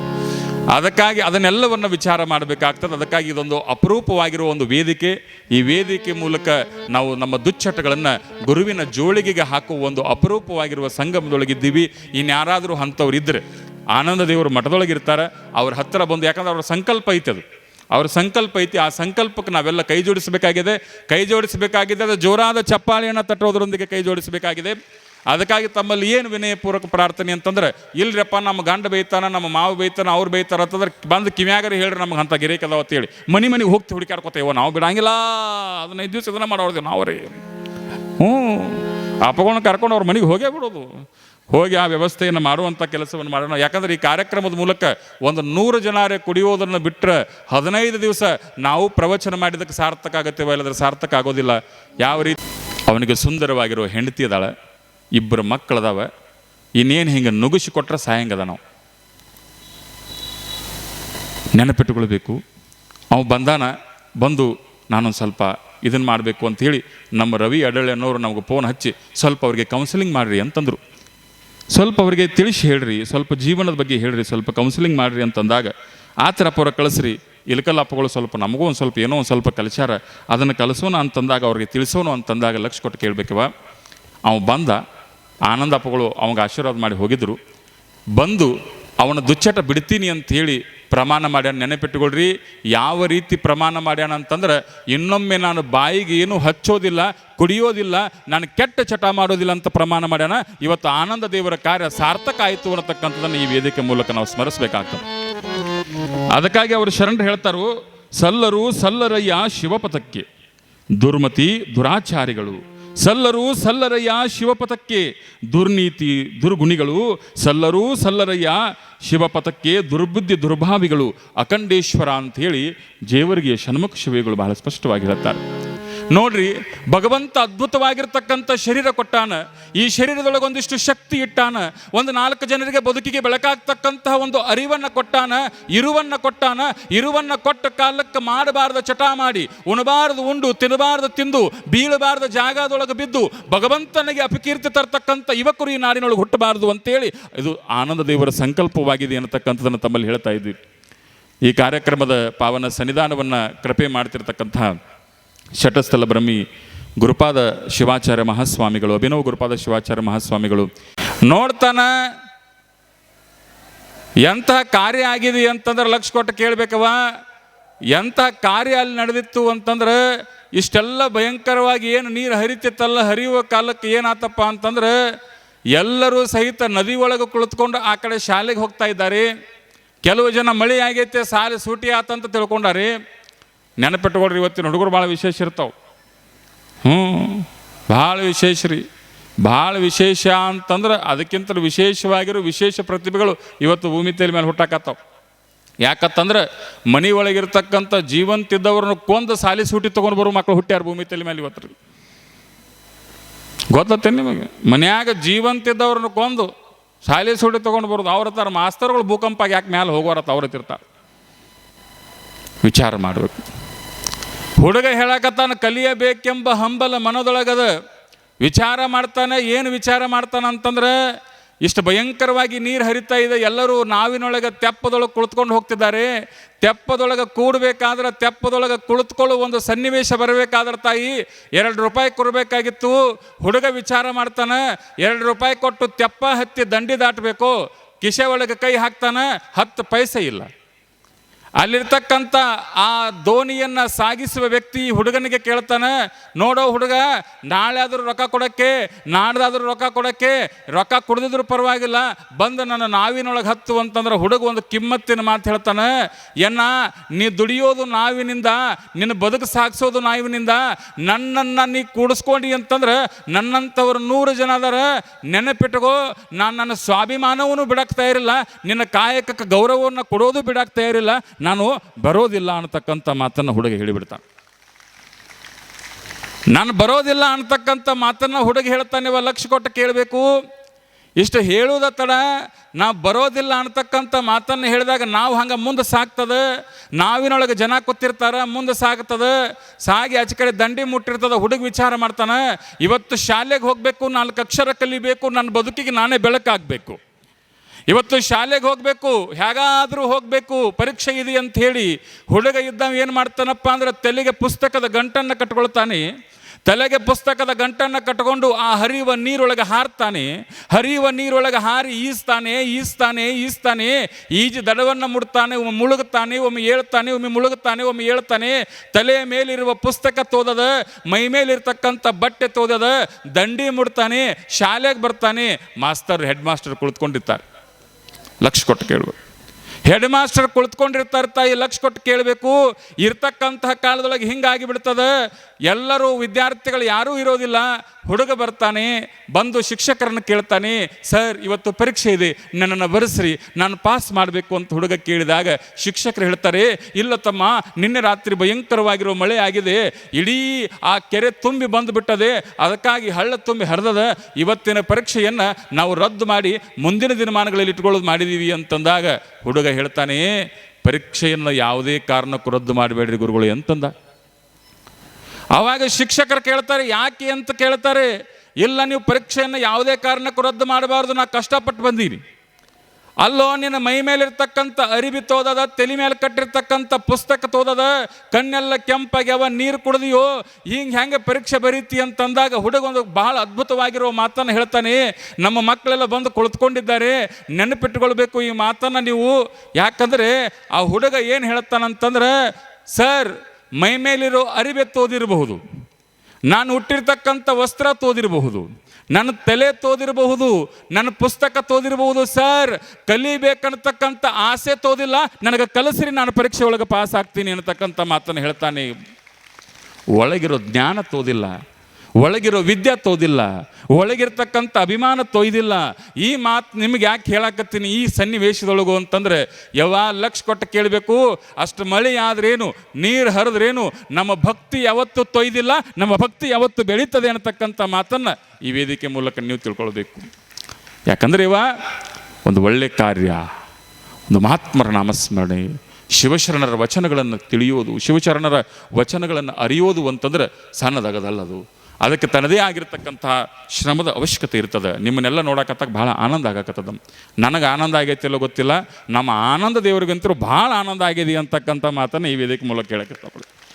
ಅದಕ್ಕಾಗಿ ಅದನ್ನೆಲ್ಲವನ್ನು ವಿಚಾರ ಮಾಡಬೇಕಾಗ್ತದೆ. ಅದಕ್ಕಾಗಿ ಇದೊಂದು ಅಪರೂಪವಾಗಿರುವ ಒಂದು ವೇದಿಕೆ. ಈ ವೇದಿಕೆ ಮೂಲಕ ನಾವು ನಮ್ಮ ದುಚ್ಚಟಗಳನ್ನು ಗುರುವಿನ ಜೋಳಿಗೆಗೆ ಹಾಕುವ ಒಂದು ಅಪರೂಪವಾಗಿರುವ ಸಂಗಮದೊಳಗಿದ್ದೀವಿ. ಇನ್ಯಾರಾದರೂ ಅಂಥವ್ರು ಇದ್ದರೆ ಆನಂದ ದೇವರು ಮಠದೊಳಗಿರ್ತಾರೆ. ಅವ್ರ ಹತ್ತಿರ ಬಂದು ಯಾಕಂದ್ರೆ ಅವ್ರ ಸಂಕಲ್ಪ ಐತೆ ಅದು. ಅವ್ರ ಸಂಕಲ್ಪ ಐತಿ. ಆ ಸಂಕಲ್ಪಕ್ಕೆ ನಾವೆಲ್ಲ ಕೈ ಜೋಡಿಸಬೇಕಾಗಿದೆ. ಕೈ ಜೋಡಿಸಬೇಕಾಗಿದೆ. ಅದು ಜೋರಾದ ಚಪ್ಪಾಳಿಯನ್ನು ತಟ್ಟೋದ್ರೊಂದಿಗೆ ಕೈ ಜೋಡಿಸಬೇಕಾಗಿದೆ. ಅದಕ್ಕಾಗಿ ತಮ್ಮಲ್ಲಿ ಏನು ವಿನಯಪೂರ್ವಕ ಪ್ರಾರ್ಥನೆ ಅಂತಂದ್ರೆ, ಇಲ್ರಪ್ಪ ನಮ್ಮ ಗಂಡ ಬೈತಾನ ನಮ್ಮ ಮಾವು ಬೈತಾನ ಅವ್ರು ಬೈತಾರ ಅಂತಂದ್ರೆ ಬಂದು ಕಿವ್ಯಾಗರ ಹೇಳ್ರಿ ನಮ್ಗೆ ಅಂತ ಗಿರೇಕ್ ಅದಾವ ಅಂತೇಳಿ ಮನೆ ಮನೆಗೆ ಹೋಗ್ತಿ ಹುಡುಕಾಡ್ಕೊತೇವೋ ನಾವು ಬಿಡಂಗಿಲ್ಲ, ಹದಿನೈದು ದಿವಸ ಇದನ್ನ ಮಾಡೋದು ನಾವ್ರಿ. ಹ್ಞೂ ಅಪ್ಪಗಳನ್ನ ಕರ್ಕೊಂಡು ಅವ್ರ ಮನೆಗೆ ಹೋಗೇ ಬಿಡೋದು. ಹೋಗಿ ಆ ವ್ಯವಸ್ಥೆಯನ್ನು ಮಾಡುವಂಥ ಕೆಲಸವನ್ನು ಮಾಡೋಣ. ಯಾಕಂದ್ರೆ ಈ ಕಾರ್ಯಕ್ರಮದ ಮೂಲಕ ಒಂದು ನೂರು ಜನರೇ ಕುಡಿಯೋದನ್ನು ಬಿಟ್ಟರೆ ಹದಿನೈದು ದಿವಸ ನಾವು ಪ್ರವಚನ ಮಾಡಿದ್ದಕ್ಕೆ ಸಾರ್ಥಕ ಆಗುತ್ತೇವೋ ಇಲ್ಲದ್ರೆ ಸಾರ್ಥಕ ಆಗೋದಿಲ್ಲ. ಯಾವ ರೀತಿ ಅವನಿಗೆ ಸುಂದರವಾಗಿರೋ ಹೆಂಡತಿ ಅದಾಳ ಇಬ್ಬರು ಮಕ್ಕಳದಾವೆ. ಇನ್ನೇನು ಹಿಂಗೆ ನುಗ್ಗಿಸಿ ಕೊಟ್ಟರೆ ಸಾಯಂಗದ ನಾವು. ನೆನಪಿಟ್ಟುಕೊಳ್ಬೇಕು. ಅವ ಬಂದಾನ, ಬಂದು ನಾನೊಂದು ಸ್ವಲ್ಪ ಇದನ್ನು ಮಾಡಬೇಕು ಅಂಥೇಳಿ ನಮ್ಮ ರವಿ ಅಡಳೆ ಅನ್ನೋರು ನಮಗೆ ಫೋನ್ ಹಚ್ಚಿ ಸ್ವಲ್ಪ ಅವ್ರಿಗೆ ಕೌನ್ಸಿಲಿಂಗ್ ಮಾಡಿರಿ ಅಂತಂದರು. ಸ್ವಲ್ಪ ಅವರಿಗೆ ತಿಳಿಸಿ ಹೇಳ್ರಿ, ಸ್ವಲ್ಪ ಜೀವನದ ಬಗ್ಗೆ ಹೇಳ್ರಿ, ಸ್ವಲ್ಪ ಕೌನ್ಸಿಲಿಂಗ್ ಮಾಡಿರಿ ಅಂತಂದಾಗ ಆ ಥರ ಪೂರ ಕಳಿಸ್ರಿ. ಇಲಕಲ್ಲಪ್ಪಗಳು ಸ್ವಲ್ಪ ನಮಗೂ ಒಂದು ಸ್ವಲ್ಪ ಏನೋ ಒಂದು ಸ್ವಲ್ಪ ಕಲಿಸ್ಯಾರ. ಅದನ್ನು ಕಲಿಸೋಣ ಅಂತಂದಾಗ ಅವ್ರಿಗೆ ತಿಳಿಸೋಣ ಅಂತಂದಾಗ ಲಕ್ಷ ಕೊಟ್ಟು ಕೇಳಬೇಕವ. ಅವ ಬಂದ ಆನಂದಪ್ಪಗಳು ಅವಂಗೆ ಆಶೀರ್ವಾದ ಮಾಡಿ ಹೋಗಿದ್ದರು ಬಂದು ಅವನ ದುಚ್ಚಟ ಬಿಡ್ತೀನಿ ಅಂತ ಹೇಳಿ ಪ್ರಮಾಣ ಮಾಡ್ಯಾನ. ನೆನಪಿಟ್ಟುಕೊಳ್ರಿ ಯಾವ ರೀತಿ ಪ್ರಮಾಣ ಮಾಡ್ಯಾನ ಅಂತಂದ್ರೆ, ಇನ್ನೊಮ್ಮೆ ನಾನು ಬಾಯಿಗೆ ಏನು ಹಚ್ಚೋದಿಲ್ಲ, ಕುಡಿಯೋದಿಲ್ಲ, ನಾನು ಕೆಟ್ಟ ಚಟ ಮಾಡೋದಿಲ್ಲ ಅಂತ ಪ್ರಮಾಣ ಮಾಡ್ಯಾನ. ಇವತ್ತು ಆನಂದ ದೇವರ ಕಾರ್ಯ ಸಾರ್ಥಕ ಆಯಿತು ಅನ್ನತಕ್ಕಂಥದ್ದನ್ನು ಈ ವೇದಿಕೆ ಮೂಲಕ ನಾವು ಸ್ಮರಿಸಬೇಕಾಗ್ತದೆ. ಅದಕ್ಕಾಗಿ ಅವರು ಶರಣರು ಹೇಳ್ತಾರು, ಸಲ್ಲರು ಸಲ್ಲರಯ್ಯ ಶಿವಪಥಕ್ಕೆ. ದುರ್ಮತಿ ದುರಾಚಾರಿಗಳು. ಸಲ್ಲರು ಸಲ್ಲರಯ್ಯ ಶಿವಪಥಕ್ಕೆ ದುರ್ನೀತಿ ದುರ್ಗುಣಿಗಳು, ಸಲ್ಲರು ಸಲ್ಲರಯ್ಯ ಶಿವಪಥಕ್ಕೆ ದುರ್ಬುದ್ಧಿ ದುರ್ಭಾವಿಗಳು ಅಖಂಡೇಶ್ವರ ಅಂತ ಹೇಳಿ ಜೇವರಿಗೆ ಷಣ್ಮುಖ ಶಿವಗಳು ಬಹಳ ಸ್ಪಷ್ಟವಾಗಿ ಹೇಳ್ತಾರೆ ನೋಡ್ರಿ, ಭಗವಂತ ಅದ್ಭುತವಾಗಿರ್ತಕ್ಕಂಥ ಶರೀರ ಕೊಟ್ಟಾನ, ಈ ಶರೀರದೊಳಗೆ ಒಂದಿಷ್ಟು ಶಕ್ತಿ ಇಟ್ಟಾನ, ಒಂದು ನಾಲ್ಕು ಜನರಿಗೆ ಬದುಕಿಗೆ ಬೆಳಕಾಗ್ತಕ್ಕಂತಹ ಒಂದು ಅರಿವನ್ನು ಕೊಟ್ಟಾನ, ಇರುವನ್ನ ಕೊಟ್ಟಾನ, ಇರುವನ್ನ ಕೊಟ್ಟ ಕಾಲಕ್ಕೆ ಮಾಡಬಾರ್ದ ಚಟ ಮಾಡಿ, ಉಣಬಾರದು ಉಂಡು, ತಿನ್ನಬಾರದು ತಿಂದು, ಬೀಳಬಾರ್ದ ಜಾಗದೊಳಗೆ ಬಿದ್ದು, ಭಗವಂತನಿಗೆ ಅಪಕೀರ್ತಿ ತರ್ತಕ್ಕಂಥ ಯುವಕರು ಈ ನಾಡಿನೊಳಗೆ ಹುಟ್ಟಬಾರದು ಅಂತೇಳಿ, ಇದು ಆನಂದ ದೇವರ ಸಂಕಲ್ಪವಾಗಿದೆ ಅನ್ನತಕ್ಕಂಥದ್ದನ್ನು ತಮ್ಮಲ್ಲಿ ಹೇಳ್ತಾ ಇದ್ದೀವಿ ಈ ಕಾರ್ಯಕ್ರಮದ ಪಾವನ ಸನ್ನಿಧಾನವನ್ನು ಕೃಪೆ ಮಾಡ್ತಿರ್ತಕ್ಕಂತಹ ಶಟಸ್ಥಲ ಬ್ರಹ್ಮಿ ಗುರುಪಾದ ಶಿವಾಚಾರ್ಯ ಮಹಾಸ್ವಾಮಿಗಳು, ಅಭಿನವ ಗುರುಪಾದ ಶಿವಾಚಾರ್ಯ ಮಹಾಸ್ವಾಮಿಗಳು. ನೋಡ್ತಾನ ಎಂತಹ ಕಾರ್ಯ ಆಗಿದೆ ಅಂತಂದ್ರೆ ಲಕ್ಷ ಕೊಟ್ಟು ಕೇಳಬೇಕವ ಎಂತಹ ಕಾರ್ಯ ಅಲ್ಲಿ ನಡೆದಿತ್ತು ಅಂತಂದ್ರೆ ಇಷ್ಟೆಲ್ಲ ಭಯಂಕರವಾಗಿ ಏನು ನೀರು ಹರಿತಿತ್ತಲ್ಲ, ಹರಿಯುವ ಕಾಲಕ್ಕೆ ಏನಾತಪ್ಪ ಅಂತಂದ್ರೆ ಎಲ್ಲರೂ ಸಹಿತ ನದಿ ಒಳಗೆ ಕುಳಿತುಕೊಂಡು ಆ ಕಡೆ ಶಾಲೆಗೆ ಹೋಗ್ತಾ ಇದ್ದಾರೆ. ಕೆಲವು ಜನ ಮಳೆ ಆಗೈತೆ, ಸಾಲೆ ಸೂಟಿ ಆತಂತ ತಿಳ್ಕೊಂಡಾರೆ. ನೆನಪಿಟ್ಕೊಳ್ರಿ, ಇವತ್ತಿನ ಹುಡುಗರು ಭಾಳ ವಿಶೇಷ ಇರ್ತಾವೆ. ಹ್ಞೂ ಭಾಳ ವಿಶೇಷ ರೀ. ಭಾಳ ವಿಶೇಷ ಅಂತಂದ್ರೆ ಅದಕ್ಕಿಂತ ವಿಶೇಷವಾಗಿರೋ ವಿಶೇಷ ಪ್ರತಿಭೆಗಳು ಇವತ್ತು ಭೂಮಿ ತಲೆ ಮೇಲೆ ಹುಟ್ಟಾಕತ್ತಾವೆ. ಯಾಕತ್ತಂದ್ರೆ ಮನೆ ಒಳಗಿರ್ತಕ್ಕಂಥ ಜೀವಂತಿದ್ದವ್ರನ್ನ ಕೊಂದು ಸಾಲಿ ಸೂಟಿ ತೊಗೊಂಡು ಬರೋ ಮಕ್ಕಳು ಹುಟ್ಟ್ಯಾರ ಭೂಮಿ ತಲೆ ಮೇಲೆ ಇವತ್ತು ರೀ. ಗೊತ್ತತ್ತೇನು ನಿಮಗೆ? ಮನ್ಯಾಗ ಜೀವಂತಿದ್ದವ್ರನ್ನ ಕೊಂದು ಸಾಲಿ ಸೂಟಿ ತೊಗೊಂಡು ಬರೋದು ಅವ್ರ ಹತ್ರ ಮಾಸ್ತರ್ಗಳು ಭೂಕಂಪ ಯಾಕೆ ಮ್ಯಾಲೆ ಹೋಗೋರತ್ತ ಅವ್ರ ಹತ್ತಿರ್ತಾರೆ ವಿಚಾರ ಮಾಡಬೇಕು. ಹುಡುಗ ಹೇಳಕತ್ತಾನ, ಕಲಿಯಬೇಕೆಂಬ ಹಂಬಲ ಮನದೊಳಗದ ವಿಚಾರ ಮಾಡ್ತಾನೆ, ಏನು ವಿಚಾರ ಮಾಡ್ತಾನೆ ಅಂತಂದ್ರೆ, ಇಷ್ಟು ಭಯಂಕರವಾಗಿ ನೀರು ಹರಿತಾ ಇದೆ, ಎಲ್ಲರೂ ನಾವಿನೊಳಗೆ ತೆಪ್ಪದೊಳಗೆ ಕುಳಿತುಕೊಂಡು ಹೋಗ್ತಿದ್ದಾರೆ. ತೆಪ್ಪದೊಳಗೆ ಕೂಡಬೇಕಾದ್ರೆ, ತೆಪ್ಪದೊಳಗೆ ಕುಳಿತುಕೊಳ್ಳೋ ಒಂದು ಸನ್ನಿವೇಶ ಬರಬೇಕಾದ್ರೆ ತಾಯಿ, ಎರಡು ರೂಪಾಯಿ ಕೊಡಬೇಕಾಗಿತ್ತು. ಹುಡುಗ ವಿಚಾರ ಮಾಡ್ತಾನೆ, ಎರಡು ರೂಪಾಯಿ ಕೊಟ್ಟು ತೆಪ್ಪ ಹತ್ತಿ ದಂಡಿ ದಾಟಬೇಕು. ಕಿಸೆ ಒಳಗೆ ಕೈ ಹಾಕ್ತಾನೆ, ಹತ್ತು ಪೈಸೆ ಇಲ್ಲ. ಅಲ್ಲಿರ್ತಕ್ಕಂಥ ಆ ದೋಣಿಯನ್ನು ಸಾಗಿಸುವ ವ್ಯಕ್ತಿ ಹುಡುಗನಿಗೆ ಕೇಳ್ತಾನೆ, ನೋಡೋ ಹುಡುಗ ನಾಳೆ ಆದರೂ ರೊಕ್ಕ ಕೊಡೋಕ್ಕೆ, ನಾಡ್ದಾದರೂ ರೊಕ್ಕ ಕೊಡೋಕ್ಕೆ, ರೊಕ್ಕ ಕುಡ್ದಿದ್ರು ಪರವಾಗಿಲ್ಲ, ಬಂದು ನನ್ನ ನಾವಿನೊಳಗೆ ಹತ್ತು ಅಂತಂದ್ರೆ ಹುಡುಗ ಒಂದು ಕಿಮ್ಮತ್ತಿನ ಮಾತು ಹೇಳ್ತಾನೆ, ಎನ್ನ, ನೀ ದುಡಿಯೋದು ನಾವಿನಿಂದ, ನಿನ್ನ ಬದುಕು ಸಾಗಿಸೋದು ನಾವಿನಿಂದ, ನನ್ನನ್ನು ನೀ ಕೂಡಿಸ್ಕೊಂಡಿ ಅಂತಂದ್ರೆ ನನ್ನಂಥವ್ರು ನೂರು ಜನ ಅದಾರ, ನೆನಪಿಟ್ಕೋ, ನಾನು ನನ್ನ ಸ್ವಾಭಿಮಾನವನ್ನು ಬಿಡಕ್ಕೆ ತಯಾರಿಲ್ಲ, ನಿನ್ನ ಕಾಯಕಕ್ಕೆ ಗೌರವವನ್ನು ಕೊಡೋದು ಬಿಡಕ್ಕೆ ತಯಾರಿಲ್ಲ ನಾನು ಬರೋದಿಲ್ಲ ಅನ್ನತಕ್ಕಂಥ ಮಾತನ್ನು ಹುಡುಗ ಹೇಳಿಬಿಡ್ತಾನೆ. ನಾನು ಬರೋದಿಲ್ಲ ಅನ್ನತಕ್ಕಂಥ ಮಾತನ್ನು ಹುಡುಗ ಹೇಳ್ತಾನೆ ಲಕ್ಷ ಕೊಟ್ಟು ಕೇಳಬೇಕು. ಇಷ್ಟು ಹೇಳುವುದ ತಡ ನಾವು ಬರೋದಿಲ್ಲ ಅನ್ನತಕ್ಕಂಥ ಮಾತನ್ನು ಹೇಳಿದಾಗ ನಾವು ಹಂಗೆ ಮುಂದೆ ಸಾಕ್ತದೆ ನಾವಿನೊಳಗೆ ಜನ ಕೂತಿರ್ತಾರ, ಮುಂದೆ ಸಾಗ್ತದೆ? ಸಾಗಿ ಆಚೆ ಕಡೆ ದಂಡಿ ಮುಟ್ಟಿರ್ತದೆ, ಹುಡುಗ ವಿಚಾರ ಮಾಡ್ತಾನೆ, ಇವತ್ತು ಶಾಲೆಗೆ ಹೋಗಬೇಕು, ನಾಲ್ಕು ಅಕ್ಷರ ಕಲಿಬೇಕು, ನನ್ನ ಬದುಕಿಗೆ ನಾನೇ ಬೆಳಕಾಗಬೇಕು. ಇವತ್ತು ಶಾಲೆಗೆ ಹೋಗಬೇಕು, ಹೇಗಾದರೂ ಹೋಗಬೇಕು, ಪರೀಕ್ಷೆ ಇದೆ ಅಂತ ಹೇಳಿ ಹುಡುಗ ಇದ್ದವ ಏನು ಮಾಡ್ತಾನಪ್ಪ ಅಂದ್ರೆ ತಲೆಗೆ ಪುಸ್ತಕದ ಗಂಟನ್ನು ಕಟ್ಕೊಳ್ತಾನೆ. ತಲೆಗೆ ಪುಸ್ತಕದ ಗಂಟನ್ನು ಕಟ್ಕೊಂಡು ಆ ಹರಿಯುವ ನೀರೊಳಗೆ ಹಾರ್ತಾನೆ. ಹರಿಯುವ ನೀರೊಳಗೆ ಹಾರಿ ಈಸ್ತಾನೆ ಈಸ್ತಾನೆ ಈಸ್ತಾನೆ. ಈಜು ದಡವನ್ನು ಮುಡ್ತಾನೆ, ಒಮ್ಮೆ ಮುಳುಗುತ್ತಾನೆ ಒಮ್ಮೆ ಹೇಳ್ತಾನೆ ಒಮ್ಮೆ ಮುಳುಗುತ್ತಾನೆ ಒಮ್ಮೆ ಹೇಳ್ತಾನೆ ತಲೆಯ ಮೇಲಿರುವ ಪುಸ್ತಕ ತೋದದ, ಮೈ ಮೇಲಿರ್ತಕ್ಕಂಥ ಬಟ್ಟೆ ತೋದದ, ದಂಡಿ ಮುಡ್ತಾನೆ, ಶಾಲೆಗೆ ಬರ್ತಾನೆ. ಮಾಸ್ತರ್, ಹೆಡ್ ಮಾಸ್ಟರ್ ಕುಳಿತುಕೊಂಡಿರ್ತಾರೆ. ಲಕ್ಷ ಕೊಟ್ಟು ಕೇಳಬೇಕು. ಹೆಡ್ ಮಾಸ್ಟರ್ ಕುಳಿತುಕೊಂಡಿರ್ತಾರೆ ತಾಯಿ ಲಕ್ಷ ಕೊಟ್ಟು ಕೇಳಬೇಕು. ಇರ್ತಕ್ಕಂತಹ ಕಾಲದೊಳಗೆ ಹಿಂಗಾಗಿ ಬಿಡ್ತದೆ ಎಲ್ಲರೂ ವಿದ್ಯಾರ್ಥಿಗಳು ಯಾರೂ ಇರೋದಿಲ್ಲ. ಹುಡುಗ ಬರ್ತಾನೆ, ಬಂದು ಶಿಕ್ಷಕರನ್ನು ಕೇಳ್ತಾನೆ, ಸರ್, ಇವತ್ತು ಪರೀಕ್ಷೆ ಇದೆ, ನನ್ನನ್ನು ಬರೆಸ್ರಿ, ನಾನು ಪಾಸ್ ಮಾಡಬೇಕು ಅಂತ ಹುಡುಗ ಕೇಳಿದಾಗ ಶಿಕ್ಷಕರು ಹೇಳ್ತಾರೆ, ಇಲ್ಲ ತಮ್ಮ, ನಿನ್ನೆ ರಾತ್ರಿ ಭಯಂಕರವಾಗಿರೋ ಮಳೆ ಆಗಿದೆ, ಇಡೀ ಆ ಕೆರೆ ತುಂಬಿ ಬಂದು ಬಿಟ್ಟದೆ ಅದಕ್ಕಾಗಿ ಹಳ್ಳ ತುಂಬಿ ಹರಿದದ, ಇವತ್ತಿನ ಪರೀಕ್ಷೆಯನ್ನು ನಾವು ರದ್ದು ಮಾಡಿ ಮುಂದಿನ ದಿನಮಾನಗಳಲ್ಲಿ ಇಟ್ಕೊಳ್ಳೋದು ಮಾಡಿದ್ದೀವಿ ಅಂತಂದಾಗ ಹುಡುಗ ಹೇಳ್ತಾನೆ, ಪರೀಕ್ಷೆಯನ್ನು ಯಾವುದೇ ಕಾರಣಕ್ಕೂ ರದ್ದು ಮಾಡಬೇಡ್ರಿ ಗುರುಗಳು ಅಂತಂದ. ಆವಾಗ ಶಿಕ್ಷಕರು ಕೇಳ್ತಾರೆ, ಯಾಕೆ ಅಂತ ಕೇಳ್ತಾರೆ, ಇಲ್ಲ ನೀವು ಪರೀಕ್ಷೆಯನ್ನು ಯಾವುದೇ ಕಾರಣಕ್ಕೂ ರದ್ದು ಮಾಡಬಾರ್ದು, ನಾ ಕಷ್ಟಪಟ್ಟು ಬಂದೀನಿ. ಅಲ್ಲೋ, ನಿನ್ನ ಮೈ ಮೇಲಿರ್ತಕ್ಕಂಥ ಅರಿವಿ ತೋದದ, ತಲೆ ಮೇಲೆ ಕಟ್ಟಿರ್ತಕ್ಕಂಥ ಪುಸ್ತಕ ತೋದದ, ಕಣ್ಣೆಲ್ಲ ಕೆಂಪಾಗ್ಯಾವ ನೀರು ಕುಡಿದಿಯೋ, ಹಿಂಗೆ ಹೆಂಗೆ ಪರೀಕ್ಷೆ ಬರೀತಿ ಅಂತಂದಾಗ ಹುಡುಗ ಒಂದು ಬಹಳ ಅದ್ಭುತವಾಗಿರೋ ಮಾತನ್ನು ಹೇಳ್ತಾನೆ. ನಮ್ಮ ಮಕ್ಕಳೆಲ್ಲ ಬಂದು ಕುಳಿತುಕೊಂಡಿದ್ದಾರೆ ನೆನಪಿಟ್ಟುಕೊಳ್ಬೇಕು ಈ ಮಾತನ್ನು ನೀವು. ಯಾಕಂದರೆ ಆ ಹುಡುಗ ಏನು ಹೇಳ್ತಾನಂತಂದ್ರೆ, ಸರ್ ಮೈ ಮೇಲಿರೋ ಅರಿವೆ ತೋದಿರಬಹುದು. ನಾನು ಹುಟ್ಟಿರ್ತಕ್ಕಂಥ ವಸ್ತ್ರ ತೋದಿರಬಹುದು. ನನ್ನ ತಲೆ ತೋದಿರಬಹುದು. ನನ್ನ ಪುಸ್ತಕ ತೋದಿರಬಹುದು. ಸರ್, ಕಲಿಬೇಕನ್ನತಕ್ಕಂಥ ಆಸೆ ತೋದಿಲ್ಲ. ನನಗೆ ಕಲಿಸ್ರಿ, ನಾನು ಪರೀಕ್ಷೆ ಒಳಗೆ ಪಾಸ್ ಆಗ್ತೀನಿ ಅನ್ನತಕ್ಕಂಥ ಮಾತನ್ನು ಹೇಳ್ತಾನೆ. ಒಳಗಿರೋ ಜ್ಞಾನ ತೋದಿಲ್ಲ. ಒಳಗಿರೋ ವಿದ್ಯೆ ತೋದಿಲ್ಲ, ಒಳಗಿರ್ತಕ್ಕಂಥ ಅಭಿಮಾನ ತೊಯ್ದಿಲ್ಲ. ಈ ಮಾತು ನಿಮ್ಗೆ ಯಾಕೆ ಹೇಳಕತ್ತೀನಿ ಈ ಸನ್ನಿವೇಶದೊಳಗು ಅಂತಂದ್ರೆ ಯಾವ ಲಕ್ಷ ಕೊಟ್ಟು ಕೇಳಬೇಕು, ಅಷ್ಟು ಮಳೆ ಆದ್ರೇನು, ನೀರು ಹರಿದ್ರೇನು, ನಮ್ಮ ಭಕ್ತಿ ಯಾವತ್ತು ತೊಯ್ದಿಲ್ಲ, ನಮ್ಮ ಭಕ್ತಿ ಯಾವತ್ತು ಬೆಳೀತದೆ ಅನ್ನತಕ್ಕಂಥ ಮಾತನ್ನು ಈ ವೇದಿಕೆ ಮೂಲಕ ನೀವು ತಿಳ್ಕೊಳ್ಬೇಕು. ಯಾಕಂದ್ರೆ ಇವ ಒಂದು ಒಳ್ಳೆ ಕಾರ್ಯ, ಒಂದು ಮಹಾತ್ಮರ ನಾಮಸ್ಮರಣೆ, ಶಿವಶರಣರ ವಚನಗಳನ್ನು ತಿಳಿಯೋದು, ಶಿವಶರಣರ ವಚನಗಳನ್ನು ಅರಿಯೋದು ಅಂತಂದ್ರೆ ಸಣ್ಣದಾಗದಲ್ಲದು. ಅದಕ್ಕೆ ತನ್ನದೇ ಆಗಿರ್ತಕ್ಕಂತಹ ಶ್ರಮದ ಅವಶ್ಯಕತೆ ಇರ್ತದೆ. ನಿಮ್ಮನ್ನೆಲ್ಲ ನೋಡಕತ್ತಾಗ ಭಾಳ ಆನಂದ ಆಗಕತ್ತದ. ನನಗೆ ಆನಂದ ಆಗೈತಿಲ್ಲೋ ಗೊತ್ತಿಲ್ಲ. ನಮ್ಮ ಆನಂದ ದೇವರಿಗಂತರೂ ಭಾಳ ಆನಂದ ಆಗಿದೆ ಅಂತಕ್ಕಂಥ ಮಾತನ್ನು ಈ ವೇದಿಕೆ ಮೂಲಕ ಇಷ್ಟಪಡ್ತೀನಿ